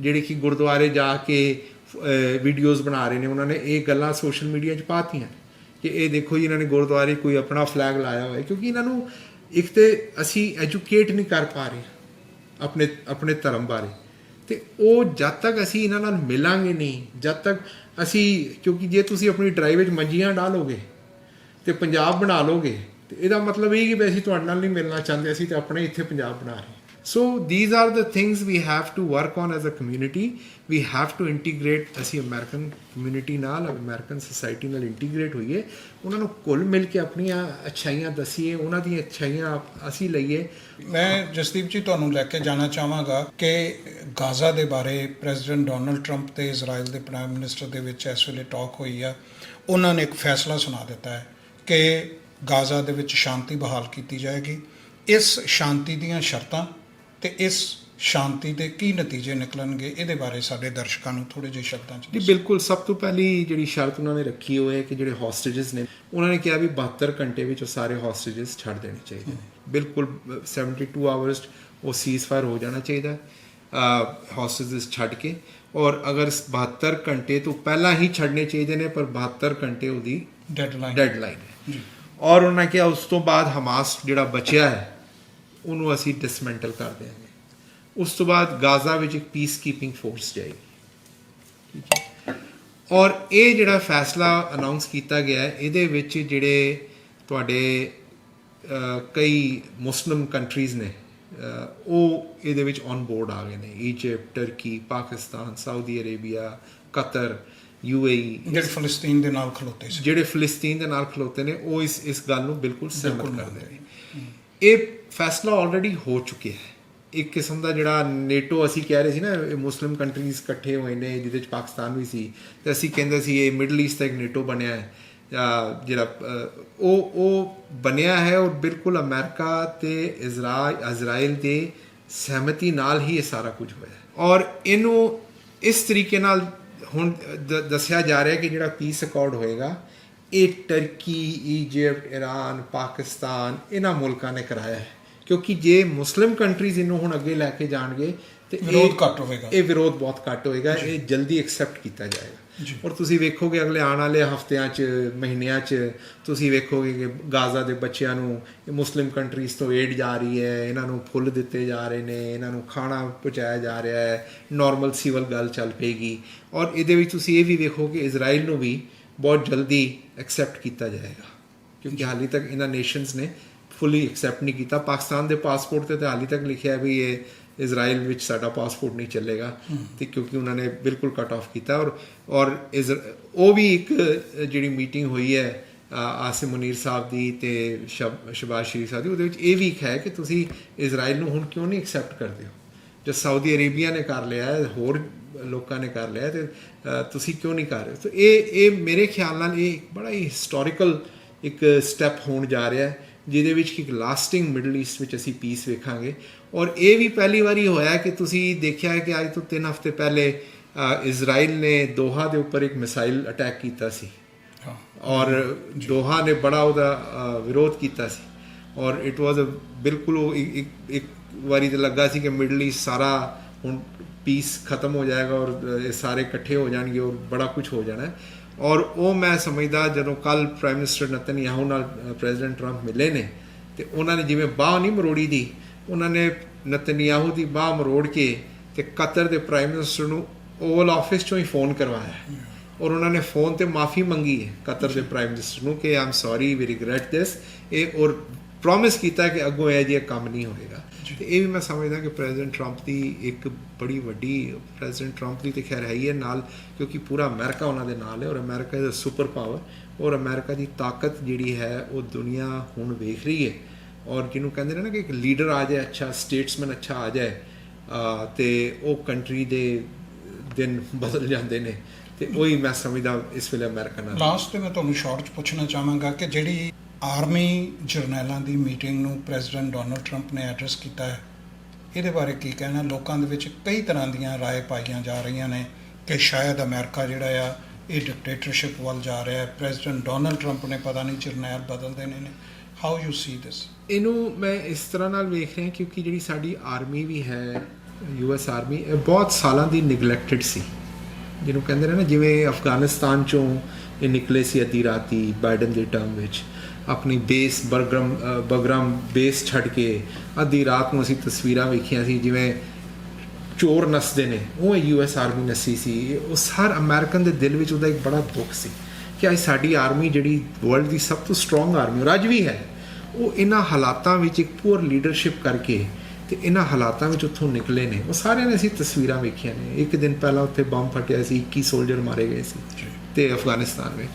ਜਿਹੜੇ ਕਿ ਗੁਰਦੁਆਰੇ ਜਾ ਕੇ ਵੀਡੀਓਜ਼ ਬਣਾ ਰਹੇ ਨੇ ਉਹਨਾਂ ਨੇ ਇਹ ਗੱਲਾਂ ਸੋਸ਼ਲ ਮੀਡੀਆ 'ਚ ਪਾਤੀਆਂ ਕਿ ਇਹ ਦੇਖੋ ਜੀ ਇਹਨਾਂ ਨੇ ਗੁਰਦੁਆਰੇ ਕੋਈ ਆਪਣਾ ਫਲੈਗ ਲਾਇਆ ਹੋਇਆ ਹੈ। ਕਿਉਂਕਿ ਇਹਨਾਂ ਨੂੰ ਇੱਕ ਤੇ ਅਸੀਂ ਐਜੂਕੇਟ ਨਹੀਂ ਕਰ ਪਾ ਰਹੇ ਆਪਣੇ ਆਪਣੇ ਧਰਮ ਬਾਰੇ ਤੇ ਉਹ ਜਦ ਤੱਕ ਅਸੀਂ ਇਹਨਾਂ ਨਾਲ ਮਿਲਾਂਗੇ ਨਹੀਂ, ਜਦ ਤੱਕ ਅਸੀਂ, ਕਿਉਂਕਿ ਜੇ ਤੁਸੀਂ ਆਪਣੀ ਡਰਾਈਵ ਵਿੱਚ ਮੰਜੀਆਂ ਡਾਲੋਗੇ ਤੇ ਪੰਜਾਬ ਬਣਾ ਲੋਗੇ, ਤੇ ਇਹਦਾ ਮਤਲਬ ਇਹ ਕਿ ਵੀ ਅਸੀਂ ਤੁਹਾਡੇ ਨਾਲ ਨਹੀਂ ਮਿਲਣਾ ਚਾਹੁੰਦੇ, ਅਸੀਂ ਤੇ ਆਪਣੇ ਇੱਥੇ ਪੰਜਾਬ ਬਣਾ ਰਹੇ ਹਾਂ so these are the things we have to work on as a community we have to integrate ਅਸੀਂ ਅਮਰੀਕਨ ਕਮਿਊਨਿਟੀ ਨਾਲ ਅਮਰੀਕਨ ਸੋਸਾਇਟੀ ਨਾਲ ਇੰਟੀਗ੍ਰੇਟ ਹੋਈਏ ਉਹਨਾਂ ਨੂੰ ਕੁੱਲ ਮਿਲ ਕੇ ਆਪਣੀਆਂ ਅੱਛਾਈਆਂ ਦਸੀਏ ਉਹਨਾਂ ਦੀਆਂ ਅੱਛਾਈਆਂ ਅਸੀਂ ਲਈਏ ਮੈਂ ਜਸਦੀਪ ਜੀ ਤੁਹਾਨੂੰ ਲੈ ਕੇ ਜਾਣਾ ਚਾਹਾਂਗਾ ਕਿ ਗਾਜ਼ਾ ਦੇ ਬਾਰੇ ਪ੍ਰੈਜ਼ੀਡੈਂਟ ਡੋਨਲਡ ਟਰੰਪ ਤੇ ਇਜ਼ਰਾਈਲ ਦੇ ਪ੍ਰਾਈਮ ਮਿਨਿਸਟਰ ਦੇ ਵਿੱਚ ਇਸ ਵੇਲੇ ਟਾਕ ਹੋਈ ਆ। ਉਹਨਾਂ ਨੇ ਇੱਕ ਫੈਸਲਾ ਸੁਣਾ ਦਿੱਤਾ ਹੈ ਕਿ ਗਾਜ਼ਾ ਦੇ ਵਿੱਚ ਸ਼ਾਂਤੀ ਬਹਾਲ ਕੀਤੀ ਜਾਏਗੀ। ਇਸ ਸ਼ਾਂਤੀ ਦੀਆਂ ਸ਼ਰਤਾਂ ਤੇ ਇਸ ਸ਼ਾਂਤੀ ਦੇ ਕੀ ਨਤੀਜੇ ਨਿਕਲਣਗੇ ਇਹਦੇ ਬਾਰੇ ਸਾਡੇ ਦਰਸ਼ਕਾਂ ਨੂੰ ਥੋੜੇ ਜਿਹੇ ਸ਼ਬਦਾਂ 'ਚ ਜੀ ਬਿਲਕੁਲ ਸਭ ਤੋਂ ਪਹਿਲੀ ਜਿਹੜੀ ਸ਼ਰਤ ਉਹਨਾਂ ਨੇ ਰੱਖੀ ਹੋਈ ਹੈ ਕਿ ਜਿਹੜੇ ਹੌਸਟੇजेस ਨੇ ਉਹਨਾਂ ਨੇ ਕਿਹਾ ਵੀ 72 ਘੰਟੇ ਵਿੱਚ ਉਹ ਸਾਰੇ ਹੌਸਟੇजेस ਛੱਡ ਦੇਣੇ ਚਾਹੀਦੇ ਨੇ। ਬਿਲਕੁਲ 72 ਆਵਰਸ ਉਹ ਸੀਜ਼ਫਾਇਰ ਹੋ ਜਾਣਾ ਚਾਹੀਦਾ ਹੌਸਟੇजेस ਛੱਡ ਕੇ। ਔਰ ਅਗਰ 72 ਘੰਟੇ ਤੋਂ ਪਹਿਲਾਂ ਹੀ ਛੱਡਨੇ ਚਾਹੀਦੇ ਨੇ ਪਰ 72 ਘੰਟੇ ਉਹਦੀ ਡੈਡਲਾਈਨ ਡੈਡਲਾਈਨ ਹੈ। ਔਰ ਉਹਨਾਂ ਕਿਹਾ ਉਸ ਤੋਂ ਬਾਅਦ ਹਮਾਸ ਜਿਹੜਾ ਬਚਿਆ ਹੈ ਉਹਨੂੰ ਅਸੀਂ ਡਿਸਮੈਂਟਲ ਕਰ ਦਿਆਂਗੇ। ਉਸ ਤੋਂ ਬਾਅਦ ਗਾਜ਼ਾ ਵਿੱਚ ਇੱਕ ਪੀਸ ਕੀਪਿੰਗ ਫੋਰਸ ਜਾਏਗੀ। ਠੀਕ ਹੈ। ਔਰ ਇਹ ਜਿਹੜਾ ਫੈਸਲਾ ਅਨਾਉਂਸ ਕੀਤਾ ਗਿਆ ਹੈ ਇਹਦੇ ਵਿੱਚ ਜਿਹੜੇ ਤੁਹਾਡੇ ਕਈ ਮੁਸਲਿਮ ਕੰਟਰੀਜ਼ ਨੇ ਉਹ ਇਹਦੇ ਵਿੱਚ ਔਨ ਬੋਰਡ ਆ ਗਏ ਨੇ। Egypt Turkey Pakistan Saudi Arabia Qatar UAE ਜਿਹੜੇ ਫਲਸਤੀਨ ਦੇ ਨਾਲ ਖਲੋਤੇ ਸੀ। ਜਿਹੜੇ ਫਿਲਿਸਤੀਨ ਦੇ ਨਾਲ ਖਲੋਤੇ ਨੇ ਉਹ ਇਸ ਇਸ ਗੱਲ ਨੂੰ ਬਿਲਕੁਲ ਸਹਿਮਤ ਕਰਦੇ ਨੇ। ਇਹ ਫੈਸਲਾ ਆਲਰੇਡੀ ਹੋ ਚੁੱਕਿਆ ਹੈ। ਇੱਕ ਕਿਸਮ ਦਾ ਜਿਹੜਾ ਨੇਟੋ ਅਸੀਂ ਕਹਿ ਰਹੇ ਸੀ ਨਾ, ਇਹ ਮੁਸਲਿਮ ਕੰਟਰੀਜ਼ ਇਕੱਠੇ ਹੋਏ ਨੇ, ਜਿਹਦੇ ਵਿੱਚ ਪਾਕਿਸਤਾਨ ਵੀ ਸੀ, ਤੇ ਅਸੀਂ ਕਹਿੰਦੇ ਸੀ ਇਹ ਮਿਡਲ ਈਸਟ ਦਾ ਇੱਕ ਨੇਟੋ ਬਣਿਆ ਹੈ। ਜਿਹੜਾ ਉਹ ਉਹ ਬਣਿਆ ਹੈ ਔਰ ਬਿਲਕੁਲ ਅਮਰੀਕਾ ਤੇ ਇਜ਼ਰਾ ਇਜ਼ਰਾਈਲ ਦੇ ਸਹਿਮਤੀ ਨਾਲ ਹੀ ਇਹ ਸਾਰਾ ਕੁਝ ਹੋਇਆ ਔਰ ਇਹਨੂੰ ਇਸ ਤਰੀਕੇ ਨਾਲ ਹੁਣ ਦ- ਦੱਸਿਆ ਜਾ ਰਿਹਾ ਕਿ ਜਿਹੜਾ ਪੀਸ ਅਕਾਰਡ ਹੋਏਗਾ, ਇਹ ਟਰਕੀ ਇਜਿਪਟ ਈਰਾਨ ਪਾਕਿਸਤਾਨ, ਇਹਨਾਂ ਮੁਲਕਾਂ ਨੇ ਕਰਾਇਆ ਹੈ। ਕਿਉਂਕਿ ਜੇ ਮੁਸਲਿਮ ਕੰਟਰੀਜ਼ ਇਹਨੂੰ ਹੁਣ ਅੱਗੇ ਲੈ ਕੇ ਜਾਣਗੇ ਤੇ ਵਿਰੋਧ ਘੱਟ ਹੋਵੇਗਾ। ਇਹ ਵਿਰੋਧ ਬਹੁਤ ਘੱਟ ਹੋਏਗਾ ਇਹ ਜਲਦੀ ਐਕਸੈਪਟ ਕੀਤਾ ਜਾਏਗਾ। ਔਰ ਤੁਸੀਂ ਵੇਖੋਗੇ ਅਗਲੇ ਆਉਣ ਵਾਲੇ ਹਫ਼ਤਿਆਂ 'ਚ ਮਹੀਨਿਆਂ 'ਚ ਤੁਸੀਂ ਵੇਖੋਗੇ ਕਿ ਗਾਜ਼ਾ ਦੇ ਬੱਚਿਆਂ ਨੂੰ ਇਹ ਮੁਸਲਿਮ ਕੰਟਰੀਜ਼ ਤੋਂ ਏਡ ਜਾ ਰਹੀ ਹੈ ਇਹਨਾਂ ਨੂੰ ਫੁੱਲ ਦਿੱਤੇ ਜਾ ਰਹੇ ਨੇ ਇਹਨਾਂ ਨੂੰ ਖਾਣਾ ਪਹੁੰਚਾਇਆ ਜਾ ਰਿਹਾ ਹੈ ਨਾਰਮਲ ਸਿਵਲ ਗੱਲ ਚੱਲ ਪਏਗੀ। ਔਰ ਇਹਦੇ ਵਿੱਚ ਤੁਸੀਂ ਇਹ ਵੀ ਵੇਖੋਗੇ ਇਜ਼ਰਾਈਲ ਨੂੰ ਵੀ ਬਹੁਤ ਜਲਦੀ ਐਕਸੈਪਟ ਕੀਤਾ ਜਾਏਗਾ। ਕਿਉਂਕਿ ਹਾਲੇ ਤੱਕ ਇਹਨਾਂ ਨੇਸ਼ਨਸ ਨੇ ਫੁੱਲੀ ਐਕਸੈਪਟ ਨਹੀਂ ਕੀਤਾ ਪਾਕਿਸਤਾਨ ਦੇ ਪਾਸਪੋਰਟ ਤੇ ਤਾਂ ਹਾਲੇ ਤੱਕ ਲਿਖਿਆ ਵੀ ਇਹ ਇਜ਼ਰਾਈਲ ਵਿੱਚ ਸਾਡਾ ਪਾਸਪੋਰਟ ਨਹੀਂ ਚੱਲੇਗਾ ਤੇ ਕਿਉਂਕਿ ਉਹਨਾਂ ਨੇ ਬਿਲਕੁਲ ਕੱਟ ਆਫ ਕੀਤਾ ਔਰ ਔਰ ਉਹ ਵੀ ਇੱਕ ਜਿਹੜੀ ਮੀਟਿੰਗ ਹੋਈ ਹੈ ਆਸਿਮ ਮੁਨੀਰ ਸਾਹਿਬ ਦੀ ਤੇ ਸ਼ਬ- ਸ਼ਬਾਜ਼ ਸ਼ਰੀਫ ਸਾਹਿਬ ਦੀ ਉਹਦੇ ਵਿੱਚ ਇਹ ਵੀ ਹੈ ਕਿ ਤੁਸੀਂ ਇਜ਼ਰਾਈਲ ਨੂੰ ਹੁਣ ਕਿਉਂ ਨਹੀਂ ਐਕਸੈਪਟ ਕਰਦੇ ਹੋ ਜੋ ਸਾਊਦੀ ਅਰੇਬੀਆ ਨੇ ਕਰ ਲਿਆ ਹੈ ਹੋਰ ਲੋਕਾਂ ਨੇ ਕਰ ਲਿਆ ਤੇ ਤੁਸੀਂ ਕਿਉਂ ਨਹੀਂ ਕਰ ਰਹੇ ਸੋ ਇਹ ਇਹ ਮੇਰੇ ਖਿਆਲ ਨਾਲ ਇਹ ਬੜਾ ਹੀ ਹਿਸਟੋਰੀਕਲ ਇੱਕ ਸਟੈਪ ਹੋਣ ਜਾ ਰਿਹਾ ਹੈ ਜਿਹਦੇ ਵਿੱਚ ਕਿ ਇੱਕ ਲਾਸਟਿੰਗ ਮਿਡਲ ਈਸਟ ਵਿੱਚ ਅਸੀਂ ਪੀਸ ਵੇਖਾਂਗੇ। ਔਰ ਇਹ ਵੀ ਪਹਿਲੀ ਵਾਰੀ ਹੋਇਆ ਕਿ ਤੁਸੀਂ ਦੇਖਿਆ ਹੈ ਕਿ ਅੱਜ ਤੋਂ 3 ਹਫ਼ਤੇ ਪਹਿਲੇ ਇਜ਼ਰਾਈਲ ਨੇ ਦੋਹਾ ਦੇ ਉੱਪਰ ਇੱਕ ਮਿਸਾਈਲ ਅਟੈਕ ਕੀਤਾ ਸੀ। ਔਰ ਦੋਹਾ ਨੇ ਬੜਾ ਉਹਦਾ ਵਿਰੋਧ ਕੀਤਾ ਸੀ। ਔਰ ਇਟ ਵਾਸ ਅ ਬਿਲਕੁਲ ਉਹ ਇੱਕ- ਇੱਕ ਵਾਰੀ ਤੇ ਲੱਗਾ ਸੀ ਕਿ ਮਿਡਲ ਈਸਟ ਸਾਰਾ ਹੁਣ ਪੀਸ ਖਤਮ ਹੋ ਜਾਏਗਾ ਔਰ ਇਹ ਸਾਰੇ ਇਕੱਠੇ ਹੋ ਜਾਣਗੇ ਔਰ ਬੜਾ ਕੁਝ ਹੋ ਜਾਣਾ। ਹੈ ਔਰ ਉਹ ਮੈਂ ਸਮਝਦਾ ਜਦੋਂ ਕੱਲ ਪ੍ਰਾਈਮ ਮਿਨਿਸਟਰ ਨਤਨਯਾਹੂ ਨਾਲ ਪ੍ਰੈਜ਼ੀਡੈਂਟ ਟਰੰਪ ਮਿਲੇ ਨੇ ਤੇ ਉਹਨਾਂ ਨੇ ਜਿਵੇਂ ਬਾਹ ਨਹੀਂ ਮਰੋੜੀ ਦੀ ਉਹਨਾਂ ਨੇ ਨਤਨਯਾਹੂ ਦੀ ਬਾਹ ਮਰੋੜ ਕੇ ਤੇ ਕਤਰ ਦੇ ਪ੍ਰਾਈਮ ਮਿਨਿਸਟਰ ਨੂੰ ਓਵਲ ਆਫਿਸ ਚੋਂ ਹੀ ਫੋਨ ਕਰਵਾਇਆ। ਔਰ ਉਹਨਾਂ ਨੇ ਫੋਨ ਤੇ ਮਾਫੀ ਮੰਗੀ ਹੈ ਕਤਰ ਦੇ ਪ੍ਰਾਈਮ ਮਿਨਿਸਟਰ ਨੂੰ ਕਿ ਆਮ ਸੌਰੀ ਵੀ ਰਿਗਰੈਟ ਦਿਸ ਇਹ ਔਰ ਪ੍ਰੋਮਿਸ ਕੀਤਾ ਕਿ ਅੱਗੋਂ ਇਹ ਜਿਹਾ ਕੰਮ ਨਹੀਂ ਹੋਏਗਾ। ਤੇ ਇਹ ਵੀ ਮੈਂ ਸਮਝਦਾ ਕਿ ਪ੍ਰੈਜ਼ੀਡੈਂਟ ਟਰੰਪ ਦੀ ਇੱਕ ਬੜੀ ਵੱਡੀ ਪ੍ਰੈਜ਼ੀਡੈਂਟ ਟਰੰਪ ਦੀ ਤੇ ਖੈਰ ਹੈ ਹੀ ਹੈ ਨਾਲ, ਕਿਉਂਕਿ ਪੂਰਾ ਅਮਰੀਕਾ ਉਹਨਾਂ ਦੇ ਨਾਲ ਹੈ ਔਰ ਅਮਰੀਕਾ ਦਾ ਸੁਪਰ ਪਾਵਰ ਔਰ ਅਮਰੀਕਾ ਦੀ ਤਾਕਤ ਜਿਹੜੀ ਹੈ ਉਹ ਦੁਨੀਆ ਹੁਣ ਵੇਖ ਰਹੀ ਹੈ। ਔਰ ਜਿਹਨੂੰ ਕਹਿੰਦੇ ਨੇ ਨਾ ਕਿ ਇੱਕ ਲੀਡਰ ਆ ਜਾਏ, ਅੱਛਾ ਸਟੇਟਸਮੈਨ ਅੱਛਾ ਆ ਜਾਏ ਅਹ ਤੇ ਉਹ ਕੰਟਰੀ ਦੇ ਦਿਨ ਬਦਲ ਜਾਂਦੇ ਨੇ। ਤੇ ਉਹੀ ਮੈਂ ਸਮਝਦਾ ਇਸ ਵੇਲੇ ਅਮਰੀਕਾ ਨਾਲ। ਲਾਸਟ ਤੇ ਮੈਂ ਤੁਹਾਨੂੰ ਸ਼ਾਰਟ ਚ ਪੁੱਛਣਾ ਚਾਹਾਂਗਾ ਕਿ ਜਿਹੜੀ ਆਰਮੀ ਜਰਨੈਲਾਂ ਦੀ ਮੀਟਿੰਗ ਨੂੰ ਪ੍ਰੈਜ਼ੀਡੈਂਟ ਡੋਨਲਡ ਟਰੰਪ ਨੇ ਐਡਰੈਸ ਕੀਤਾ ਹੈ ਇਹਦੇ ਬਾਰੇ ਕੀ ਕਹਿਣਾ ਲੋਕਾਂ ਦੇ ਵਿੱਚ ਕਈ ਤਰ੍ਹਾਂ ਦੀਆਂ رائے ਪਾਈਆਂ ਜਾ ਰਹੀਆਂ ਨੇ ਕਿ ਸ਼ਾਇਦ ਅਮਰੀਕਾ ਜਿਹੜਾ ਆ ਇਹ ਡਿਕਟੇਟਰਸ਼ਿਪ ਵੱਲ ਜਾ ਰਿਹਾ ਹੈ ਪ੍ਰੈਜ਼ੀਡੈਂਟ ਡੋਨਲਡ ਟਰੰਪ ਨੇ ਪਤਾ ਨਹੀਂ ਜਰਨੈਲ ਬਦਲ ਦੇਣੇ ਨੇ ਹਾਊ ਯੂ ਸੀ ਦਿਸ ਇਹਨੂੰ ਮੈਂ ਇਸ ਤਰ੍ਹਾਂ ਨਾਲ ਵੇਖ ਰਿਹਾ ਕਿਉਂਕਿ ਜਿਹੜੀ ਸਾਡੀ ਆਰਮੀ ਵੀ ਹੈ ਯੂਐਸ ਆਰਮੀ ਇਹ ਬਹੁਤ ਸਾਲਾਂ ਦੀ ਨੈਗਲੈਕਟਡ ਸੀ ਜਿਹਨੂੰ ਕਹਿੰਦੇ ਨੇ ਨਾ ਜਿਵੇਂ ਅਫਗਾਨਿਸਤਾਨ ਚੋਂ ਇਹ ਨਿਕਲੇ ਸੀ ਅੱਧੀ ਰਾਤੀ ਬਾਈਡਨ ਦੇ ਟਰਮ ਵਿੱਚ ਆਪਣੀ ਬੇਸ ਬਰਗਰਮ ਬਗਰਮ ਬੇਸ ਛੱਡ ਕੇ ਅੱਧੀ ਰਾਤ ਨੂੰ ਅਸੀਂ ਤਸਵੀਰਾਂ ਵੇਖੀਆਂ ਸੀ ਜਿਵੇਂ ਚੋਰ ਨਸਦੇ ਨੇ। ਉਹ ਯੂਐਸ ਆਰਮੀ ਨਸੀ ਸੀ। ਉਸ ਹਰ ਅਮਰੀਕਨ ਦੇ ਦਿਲ ਵਿੱਚ ਉਹਦਾ ਇੱਕ ਬੜਾ ਦੁੱਖ ਸੀ ਕਿ ਅੱਜ ਸਾਡੀ ਆਰਮੀ ਜਿਹੜੀ ਵਰਲਡ ਦੀ ਸਭ ਤੋਂ ਸਟਰੋਂਗ ਆਰਮੀ ਔਰ ਅੱਜ ਵੀ ਹੈ ਉਹ ਇਹਨਾਂ ਹਾਲਾਤਾਂ ਵਿੱਚ ਇੱਕ ਪੂਰ ਲੀਡਰਸ਼ਿਪ ਕਰਕੇ ਤੇ ਇਹਨਾਂ ਹਾਲਾਤਾਂ ਵਿੱਚ ਉੱਥੋਂ ਨਿਕਲੇ ਨੇ। ਉਹ ਸਾਰਿਆਂ ਨੇ ਅਸੀਂ ਤਸਵੀਰਾਂ ਵੇਖੀਆਂ ਨੇ। ਇੱਕ ਦਿਨ ਪਹਿਲਾਂ ਉੱਥੇ ਬੰਬ ਫਟਿਆ ਸੀ 21 ਸੋਲਜਰ ਮਾਰੇ ਗਏ ਸੀ ਤੇ ਅਫਗਾਨਿਸਤਾਨ ਵਿੱਚ।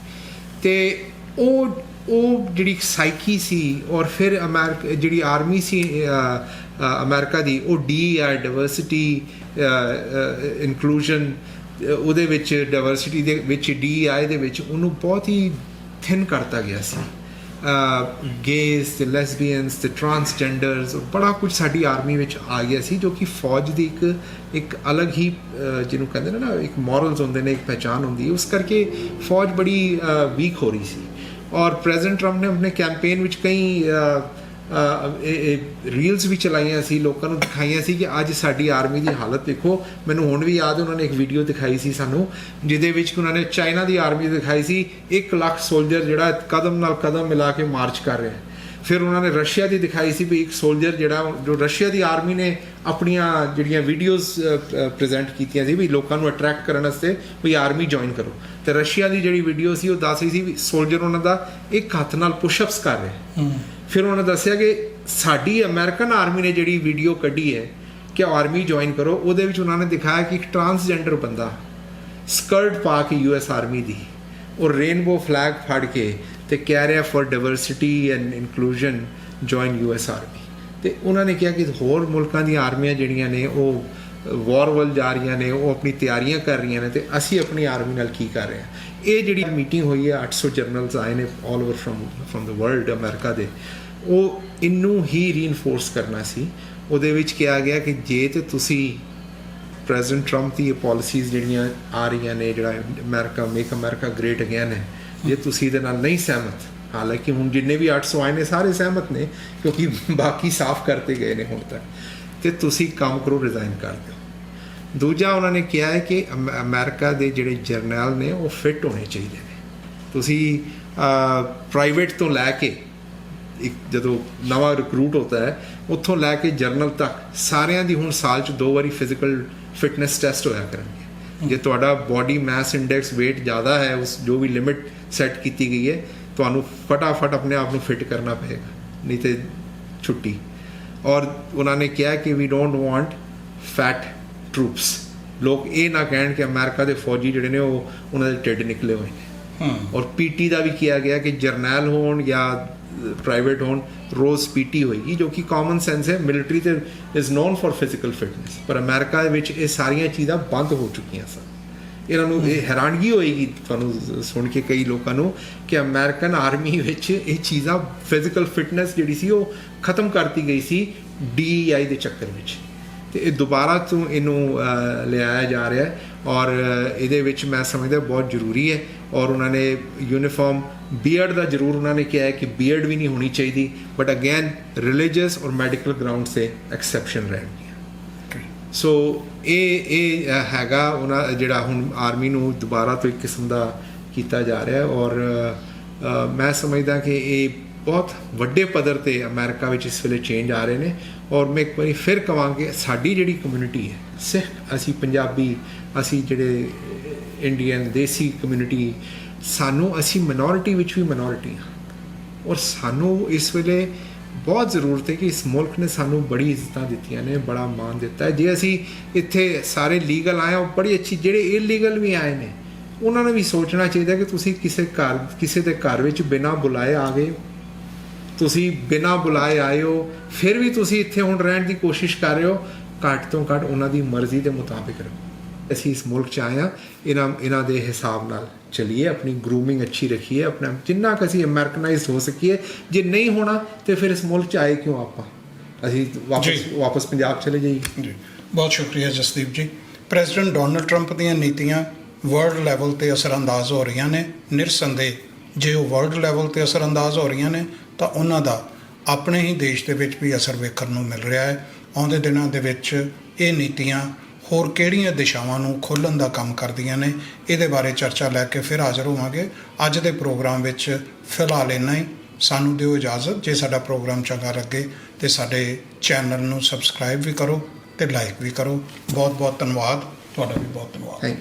ਤੇ ਉਹ ਉਹ ਜਿਹੜੀ ਸਾਈਕੀ ਸੀ ਔਰ ਫਿਰ ਅਮਰੀਕਾ ਜਿਹੜੀ ਆਰਮੀ ਸੀ ਅ, ਅਮਰੀਕਾ ਦੀ ਉਹ ਡੀ ਆ ਡਾਈਵਰਸਿਟੀ ਇਨਕਲੂਜਨ ਉਹਦੇ ਵਿੱਚ ਡਾਈਵਰਸਿਟੀ ਦੇ ਵਿੱਚ ਡੀ ਆਈ ਦੇ ਵਿੱਚ ਉਹਨੂੰ ਬਹੁਤ ਹੀ ਥਿਨ ਕਰਤਾ ਗਿਆ ਸੀ। ਗੇਸ ਤੇ ਲੈਸਬੀਅਨਸ ਤੇ ਟਰਾਂਸਜੈਂਡਰਸ ਬੜਾ ਕੁਝ ਸਾਡੀ ਆਰਮੀ ਵਿੱਚ ਆ ਗਿਆ ਸੀ ਜੋ ਕਿ ਫੌਜ ਦੀ ਇੱਕ ਇੱਕ ਅਲੱਗ ਹੀ ਜਿਹਨੂੰ ਕਹਿੰਦੇ ਨੇ ਨਾ ਇੱਕ ਮੋਰਲਸ ਹੁੰਦੇ ਨੇ ਇੱਕ ਪਹਿਚਾਨ ਹੁੰਦੀ ਹੈ। ਉਸ ਕਰਕੇ ਫੌਜ ਬੜੀ ਵੀਕ ਹੋ ਰਹੀ ਸੀ। ਔਰ ਪ੍ਰੈਜ਼ੀਡੈਂਟ ਟਰੰਪ ਨੇ ਆਪਣੇ ਕੈਂਪੇਨ ਵਿੱਚ ਕਈ ਰੀਲਸ ਵੀ ਚਲਾਈਆਂ ਸੀ, ਲੋਕਾਂ ਨੂੰ ਦਿਖਾਈਆਂ ਸੀ ਕਿ ਅੱਜ ਸਾਡੀ ਆਰਮੀ ਦੀ ਹਾਲਤ ਦੇਖੋ। ਮੈਨੂੰ ਹੁਣ ਵੀ ਯਾਦ ਉਹਨਾਂ ਨੇ ਇੱਕ ਵੀਡੀਓ ਦਿਖਾਈ ਸੀ ਸਾਨੂੰ, ਜਿਹਦੇ ਵਿੱਚ ਕਿ ਉਹਨਾਂ ਨੇ ਚਾਈਨਾ ਦੀ ਆਰਮੀ ਦਿਖਾਈ ਸੀ 1 ਲੱਖ ਸੋਲਜਰ ਜਿਹੜਾ ਕਦਮ ਨਾਲ ਕਦਮ ਮਿਲਾ ਕੇ ਮਾਰਚ ਕਰ ਰਿਹਾ ਹੈ। ਫਿਰ ਉਹਨਾਂ ਨੇ ਰਸ਼ੀਆ ਦੀ ਦਿਖਾਈ ਸੀ ਵੀ ਇੱਕ ਸੋਲਜਰ ਜਿਹੜਾ, ਜੋ ਰਸ਼ੀਆ ਦੀ ਆਰਮੀ ਨੇ ਆਪਣੀਆਂ ਜਿਹੜੀਆਂ ਵੀਡੀਓਜ਼ ਪ੍ਰੈਜ਼ੈਂਟ ਕੀਤੀਆਂ ਸੀ ਵੀ ਲੋਕਾਂ ਨੂੰ ਅਟਰੈਕਟ ਕਰਨ ਵਾਸਤੇ ਵੀ ਆਰਮੀ ਜੁਆਇਨ ਕਰੋ। ਤੇ ਰਸ਼ੀਆ ਦੀ ਜਿਹੜੀ ਵੀਡੀਓ ਸੀ ਉਹ ਦੱਸ ਰਹੀ ਸੀ ਵੀ ਸੋਲਜਰ ਉਹਨਾਂ ਦਾ ਇੱਕ ਹੱਥ ਨਾਲ ਪੁਸ਼-ਅਪਸ ਕਰ ਰਿਹਾ ਫਿਰ ਉਹਨਾਂ ਦੱਸਿਆ ਕਿ ਸਾਡੀ ਅਮਰੀਕਨ ਆਰਮੀ ਨੇ ਜਿਹੜੀ ਵੀਡੀਓ ਕੱਢੀ ਹੈ ਕਿ ਆਰਮੀ ਜੁਆਇਨ ਕਰੋ ਉਹਦੇ ਵਿੱਚ ਉਹਨਾਂ ਨੇ ਦਿਖਾਇਆ ਕਿ ਇੱਕ ਟਰਾਂਸਜੈਂਡਰ ਬੰਦਾ ਸਕਰਟ ਪਾ ਕੇ ਯੂਐਸ ਆਰਮੀ ਦੀ ਔਰ ਰੇਨਬੋ ਫਲੈਗ ਫੜ ਕੇ ਤੇ ਕਹਿ ਰਿਹਾ for diversity and inclusion join US army ਤੇ ਉਹਨਾਂ ਨੇ ਕਿਹਾ ਕਿ ਹੋਰ ਮੁਲਕਾਂ ਦੀਆਂ ਆਰਮੀਆਂ ਜਿਹੜੀਆਂ ਨੇ ਉਹ ਵਾਰ ਵੱਲ ਜਾ ਰਹੀਆਂ ਨੇ, ਉਹ ਆਪਣੀ ਤਿਆਰੀਆਂ ਕਰ ਰਹੀਆਂ ਨੇ ਤੇ ਅਸੀਂ ਆਪਣੀ ਆਰਮੀ ਨਾਲ ਕੀ ਕਰ ਰਹੇ ਹਾਂ? ਇਹ ਜਿਹੜੀ ਮੀਟਿੰਗ ਹੋਈ ਹੈ 800 ਜਰਨਲਸ ਆਏ ਨੇ all over from from the world America ਦੇ, ਉਹ ਇਹਨੂੰ ਹੀ ਰੀਇਨਫੋਰਸ ਕਰਨਾ ਸੀ। ਉਹਦੇ ਵਿੱਚ ਕਿਹਾ ਗਿਆ ਕਿ ਜੇ ਤੇ ਤੁਸੀਂ ਪ੍ਰੈਜ਼ੀਡੈਂਟ ਟਰੰਪ ਦੀ ਪਾਲਿਸੀਜ਼ ਜਿਹੜੀਆਂ ਆ ਰਹੀਆਂ ਨੇ, ਜਿਹੜਾ America make America great again ਹੈ, ਜੇ ਤੁਸੀਂ ਇਹਦੇ ਨਾਲ ਨਹੀਂ ਸਹਿਮਤ, ਹਾਲਾਂਕਿ ਹੁਣ ਜਿੰਨੇ ਵੀ 800 ਆਏ ਨੇ, ਸਾਰੇ ਸਹਿਮਤ ਨੇ, ਕਿਉਂਕਿ ਬਾਕੀ ਸਾਫ਼ ਕਰਤੇ ਗਏ ਨੇ ਹੁਣ ਤੱਕ। ਤੇ ਤੁਸੀਂ ਕੰਮ ਕਰੋ ਰਿਜ਼ਾਈਨ ਕਰ ਦਿਓ। ਦੂਜਾ ਉਹਨਾਂ ਨੇ ਕਿਹਾ ਹੈ ਕਿ ਅਮ- ਅਮਰੀਕਾ ਦੇ ਜਿਹੜੇ ਜਰਨੈਲ ਨੇ, ਉਹ ਫਿੱਟ ਹੋਣੇ ਚਾਹੀਦੇ ਨੇ। ਤੁਸੀਂ ਪ੍ਰਾਈਵੇਟ ਤੋਂ ਲੈ ਕੇ ਇੱਕ ਜਦੋਂ ਨਵਾਂ ਰਿਕਰੂਟ ਹੁੰਦਾ ਹੈ, ਉੱਥੋਂ ਲੈ ਕੇ ਜਰਨਲ ਤੱਕ ਸਾਰਿਆਂ ਦੀ ਹੁਣ ਸਾਲ 'ਚ ਦੋ ਵਾਰੀ ਫਿਜ਼ੀਕਲ ਫਿਟਨੈਸ ਟੈਸਟ ਹੋਇਆ ਕਰਨਗੇ। ਜੇ ਤੁਹਾਡਾ ਬਾਡੀ ਮਾਸ ਇੰਡੈਕਸ weight ਜ਼ਿਆਦਾ ਹੈ, ਉਸ ਜੋ ਵੀ ਲਿਮਿਟ ਸੈੱਟ ਕੀਤੀ ਗਈ ਹੈ, ਤੁਹਾਨੂੰ ਫਟਾਫਟ ਆਪਣੇ ਆਪ ਨੂੰ ਫਿਟ ਕਰਨਾ ਪਏਗਾ, ਨਹੀਂ ਤੇ ਛੁੱਟੀ। ਔਰ ਉਹਨਾਂ ਨੇ ਕਿਹਾ ਕਿ we don't want fat troops ਲੋਕ ਇਹ ਨਾ ਕਹਿਣ ਕਿ ਅਮਰੀਕਾ ਦੇ ਫੌਜੀ ਜਿਹੜੇ ਨੇ ਉਹ ਉਹਨਾਂ ਦੇ ਢਿੱਡ ਨਿਕਲੇ ਹੋਏ ਨੇ। ਹੂੰ। ਔਰ ਪੀਟੀ ਦਾ ਵੀ ਕਿਹਾ ਗਿਆ ਕਿ ਜਰਨੈਲ ਹੋਣ ਜਾਂ ਪ੍ਰਾਈਵੇਟ ਹੋਣ ਰੋਜ਼ ਪੀਟੀ ਹੋਏਗੀ ਜੋ ਕਿ ਕਾਮਨ ਸੈਂਸ ਹੈ। ਮਿਲਟਰੀ ਤੇ is known for physical fitness ਪਰ ਅਮਰੀਕਾ ਵਿੱਚ ਇਹ ਸਾਰੀਆਂ ਚੀਜ਼ਾਂ ਬੰਦ ਹੋ ਚੁੱਕੀਆਂ ਸਨ। ਇਹਨਾਂ ਨੂੰ ਇਹ ਹੈਰਾਨਗੀ ਹੋਏਗੀ ਤੁਹਾਨੂੰ ਸੁਣ ਕੇ ਕਈ ਲੋਕਾਂ ਨੂੰ ਕਿ ਅਮਰੀਕਨ ਆਰਮੀ ਵਿੱਚ ਇਹ ਚੀਜ਼ਾਂ ਫਿਜ਼ੀਕਲ ਫਿਟਨੈਸ ਜਿਹੜੀ ਸੀ ਉਹ ਖਤਮ ਕਰਤੀ ਗਈ ਸੀ ਡੀਈਆਈ ਦੇ ਚੱਕਰ ਵਿੱਚ। ਤੇ ਇਹ ਦੁਬਾਰਾ ਤੋਂ ਇਹਨੂੰ ਲਿਆਇਆ ਜਾ ਰਿਹਾ ਹੈ ਔਰ ਇਹਦੇ ਵਿੱਚ ਮੈਂ ਸਮਝਦਾ ਬਹੁਤ ਜ਼ਰੂਰੀ ਹੈ ਔਰ ਉਹਨਾਂ ਨੇ ਯੂਨੀਫਾਰਮ ਬੀਅਰਡ ਦਾ ਜ਼ਰੂਰ ਉਹਨਾਂ ਨੇ ਕਿਹਾ ਹੈ ਕਿ ਬੀਅਰਡ ਵੀ ਨਹੀਂ ਹੋਣੀ ਚਾਹੀਦੀ ਬਟ ਅਗੇਨ ਰਿਲੀਜੀਅਸ ਔਰ ਮੈਡੀਕਲ ਗਰਾਊਂਡ ਸੇ ਐਕਸੈਪਸ਼ਨ ਰਹਿਣਗੀਆਂ। ਸੋ ਇਹ ਇਹ ਹੈਗਾ ਉਹਨਾਂ ਜਿਹੜਾ ਹੁਣ ਆਰਮੀ ਨੂੰ ਦੁਬਾਰਾ ਤੋਂ ਇੱਕ ਕਿਸਮ ਦਾ ਕੀਤਾ ਜਾ ਰਿਹਾ ਹੈ ਔਰ ਮੈਂ ਸਮਝਦਾ ਕਿ ਇਹ ਬਹੁਤ ਵੱਡੇ ਪੱਧਰ ਤੇ ਅਮਰੀਕਾ ਵਿੱਚ ਇਸ ਵੇਲੇ ਚੇਂਜ ਆ ਰਹੇ ਨੇ। ਔਰ ਮੈਂ ਇੱਕ ਵਾਰੀ ਫਿਰ ਕਵਾਂਗੇ, ਸਾਡੀ ਜਿਹੜੀ ਕਮਿਊਨਿਟੀ ਹੈ ਸਿੱਖ ਅਸੀਂ ਪੰਜਾਬੀ, ਅਸੀਂ ਜਿਹੜੇ ਇੰਡੀਅਨ ਦੇਸੀ ਕਮਿਊਨਿਟੀ ਸਾਨੂੰ ਅਸੀਂ ਮਿਨੋਰਿਟੀ ਵਿੱਚ ਵੀ ਮਿਨੋਰਿਟੀ ਹਾਂ। ਔਰ ਸਾਨੂੰ ਇਸ ਵੇਲੇ ਬਹੁਤ ਜ਼ਰੂਰਤ ਹੈ ਕਿ ਇਸ ਮੁਲਕ ਨੇ ਸਾਨੂੰ ਬੜੀ ਇੱਜ਼ਤਾਂ ਦਿੱਤੀਆਂ ਨੇ, ਬੜਾ ਮਾਣ ਦਿੱਤਾ ਹੈ। ਜੇ ਅਸੀਂ ਇੱਥੇ ਸਾਰੇ ਲੀਗਲ ਆਏ ਹਾਂ, ਬੜੀ ਅੱਛੀ, ਜਿਹੜੇ ਇਲੀਗਲ ਵੀ ਆਏ ਨੇ, ਉਹਨਾਂ ਨੂੰ ਵੀ ਸੋਚਣਾ ਚਾਹੀਦਾ ਕਿ ਤੁਸੀਂ ਕਿਸੇ ਘਰ, ਕਿਸੇ ਦੇ ਘਰ ਵਿੱਚ ਬਿਨਾਂ ਬੁਲਾਏ ਆ ਗਏ ਤੁਸੀਂ ਬਿਨਾਂ ਬੁਲਾਏ ਆਏ ਹੋ ਫਿਰ ਵੀ ਤੁਸੀਂ ਇੱਥੇ ਹੁਣ ਰਹਿਣ ਦੀ ਕੋਸ਼ਿਸ਼ ਕਰ ਰਹੇ ਹੋ ਘੱਟ ਤੋਂ ਘੱਟ ਉਹਨਾਂ ਦੀ ਮਰਜ਼ੀ ਦੇ ਮੁਤਾਬਿਕ ਰਹੋ। ਅਸੀਂ ਇਸ ਮੁਲਕ ਚ ਹਾਂ ਇਹਨਾਂ ਇਹਨਾਂ ਦੇ ਹਿਸਾਬ ਨਾਲ ਚਲੀਏ ਆਪਣੀ ਗਰੂਮਿੰਗ ਅੱਛੀ ਰੱਖੀਏ ਆਪਣਾ ਜਿੰਨਾ ਕੁ ਅਸੀਂ ਅਮਰੀਕਨਾਈਜ਼ਡ ਹੋ ਸਕੀਏ ਜੇ ਨਹੀਂ ਹੋਣਾ ਤੇ ਫਿਰ ਇਸ ਮੁਲਕ ਚ ਆਏ ਕਿਉਂ ਆਪਾਂ? ਅਸੀਂ ਵਾਪਸ। ਵਾਪਸ ਪੰਜਾਬ ਚਲੇ ਜਾਈਏ। ਜੀ। ਬਹੁਤ ਸ਼ੁਕਰੀਆ ਜਸਦੀਪ ਜੀ। ਪ੍ਰੈਜ਼ੀਡੈਂਟ ਡੋਨਲਡ ਟਰੰਪ ਦੀਆਂ ਨੀਤੀਆਂ ਵਰਲਡ ਲੈਵਲ ਤੇ ਅਸਰਅੰਦਾਜ਼ ਹੋ ਰਹੀਆਂ ਨੇ। ਨਿਰਸੰਦੇਹ ਜੇ ਉਹ ਵਰਲਡ ਲੈਵਲ ਤੇ ਅਸਰਅੰਦਾਜ਼ ਹੋ ਰਹੀਆਂ ਨੇ ਤਾਂ ਉਹਨਾਂ ਦਾ ਆਪਣੇ ਹੀ ਦੇਸ਼ ਦੇ ਵਿੱਚ ਵੀ ਅਸਰ ਵੇਖਣ ਨੂੰ ਮਿਲ ਰਿਹਾ ਹੈ। ਆਉਂਦੇ ਦਿਨਾਂ ਦੇ ਵਿੱਚ ਇਹ ਨੀਤੀਆਂ ਹੋਰ ਕਿਹੜੀਆਂ ਦਿਸ਼ਾਵਾਂ ਨੂੰ ਖੋਲ੍ਹਣ ਦਾ ਕੰਮ ਕਰਦੀਆਂ ਨੇ, ਇਹਦੇ ਬਾਰੇ ਚਰਚਾ ਲੈ ਕੇ ਫਿਰ ਹਾਜ਼ਰ ਹੋਵਾਂਗੇ। ਅੱਜ ਦੇ ਪ੍ਰੋਗਰਾਮ ਵਿੱਚ ਫਿਲਹਾਲ ਇੰਨਾ ਹੀ। ਸਾਨੂੰ ਦਿਓ ਇਜਾਜ਼ਤ। ਜੇ ਸਾਡਾ ਪ੍ਰੋਗਰਾਮ ਚੰਗਾ ਲੱਗੇ ਤੇ ਸਾਡੇ ਚੈਨਲ ਨੂੰ ਸਬਸਕ੍ਰਾਈਬ ਵੀ ਕਰੋ ਤੇ ਲਾਈਕ ਵੀ ਕਰੋ। ਬਹੁਤ ਬਹੁਤ ਧੰਨਵਾਦ। ਤੁਹਾਡਾ ਵੀ ਬਹੁਤ ਧੰਨਵਾਦ। ਥੈਂਕ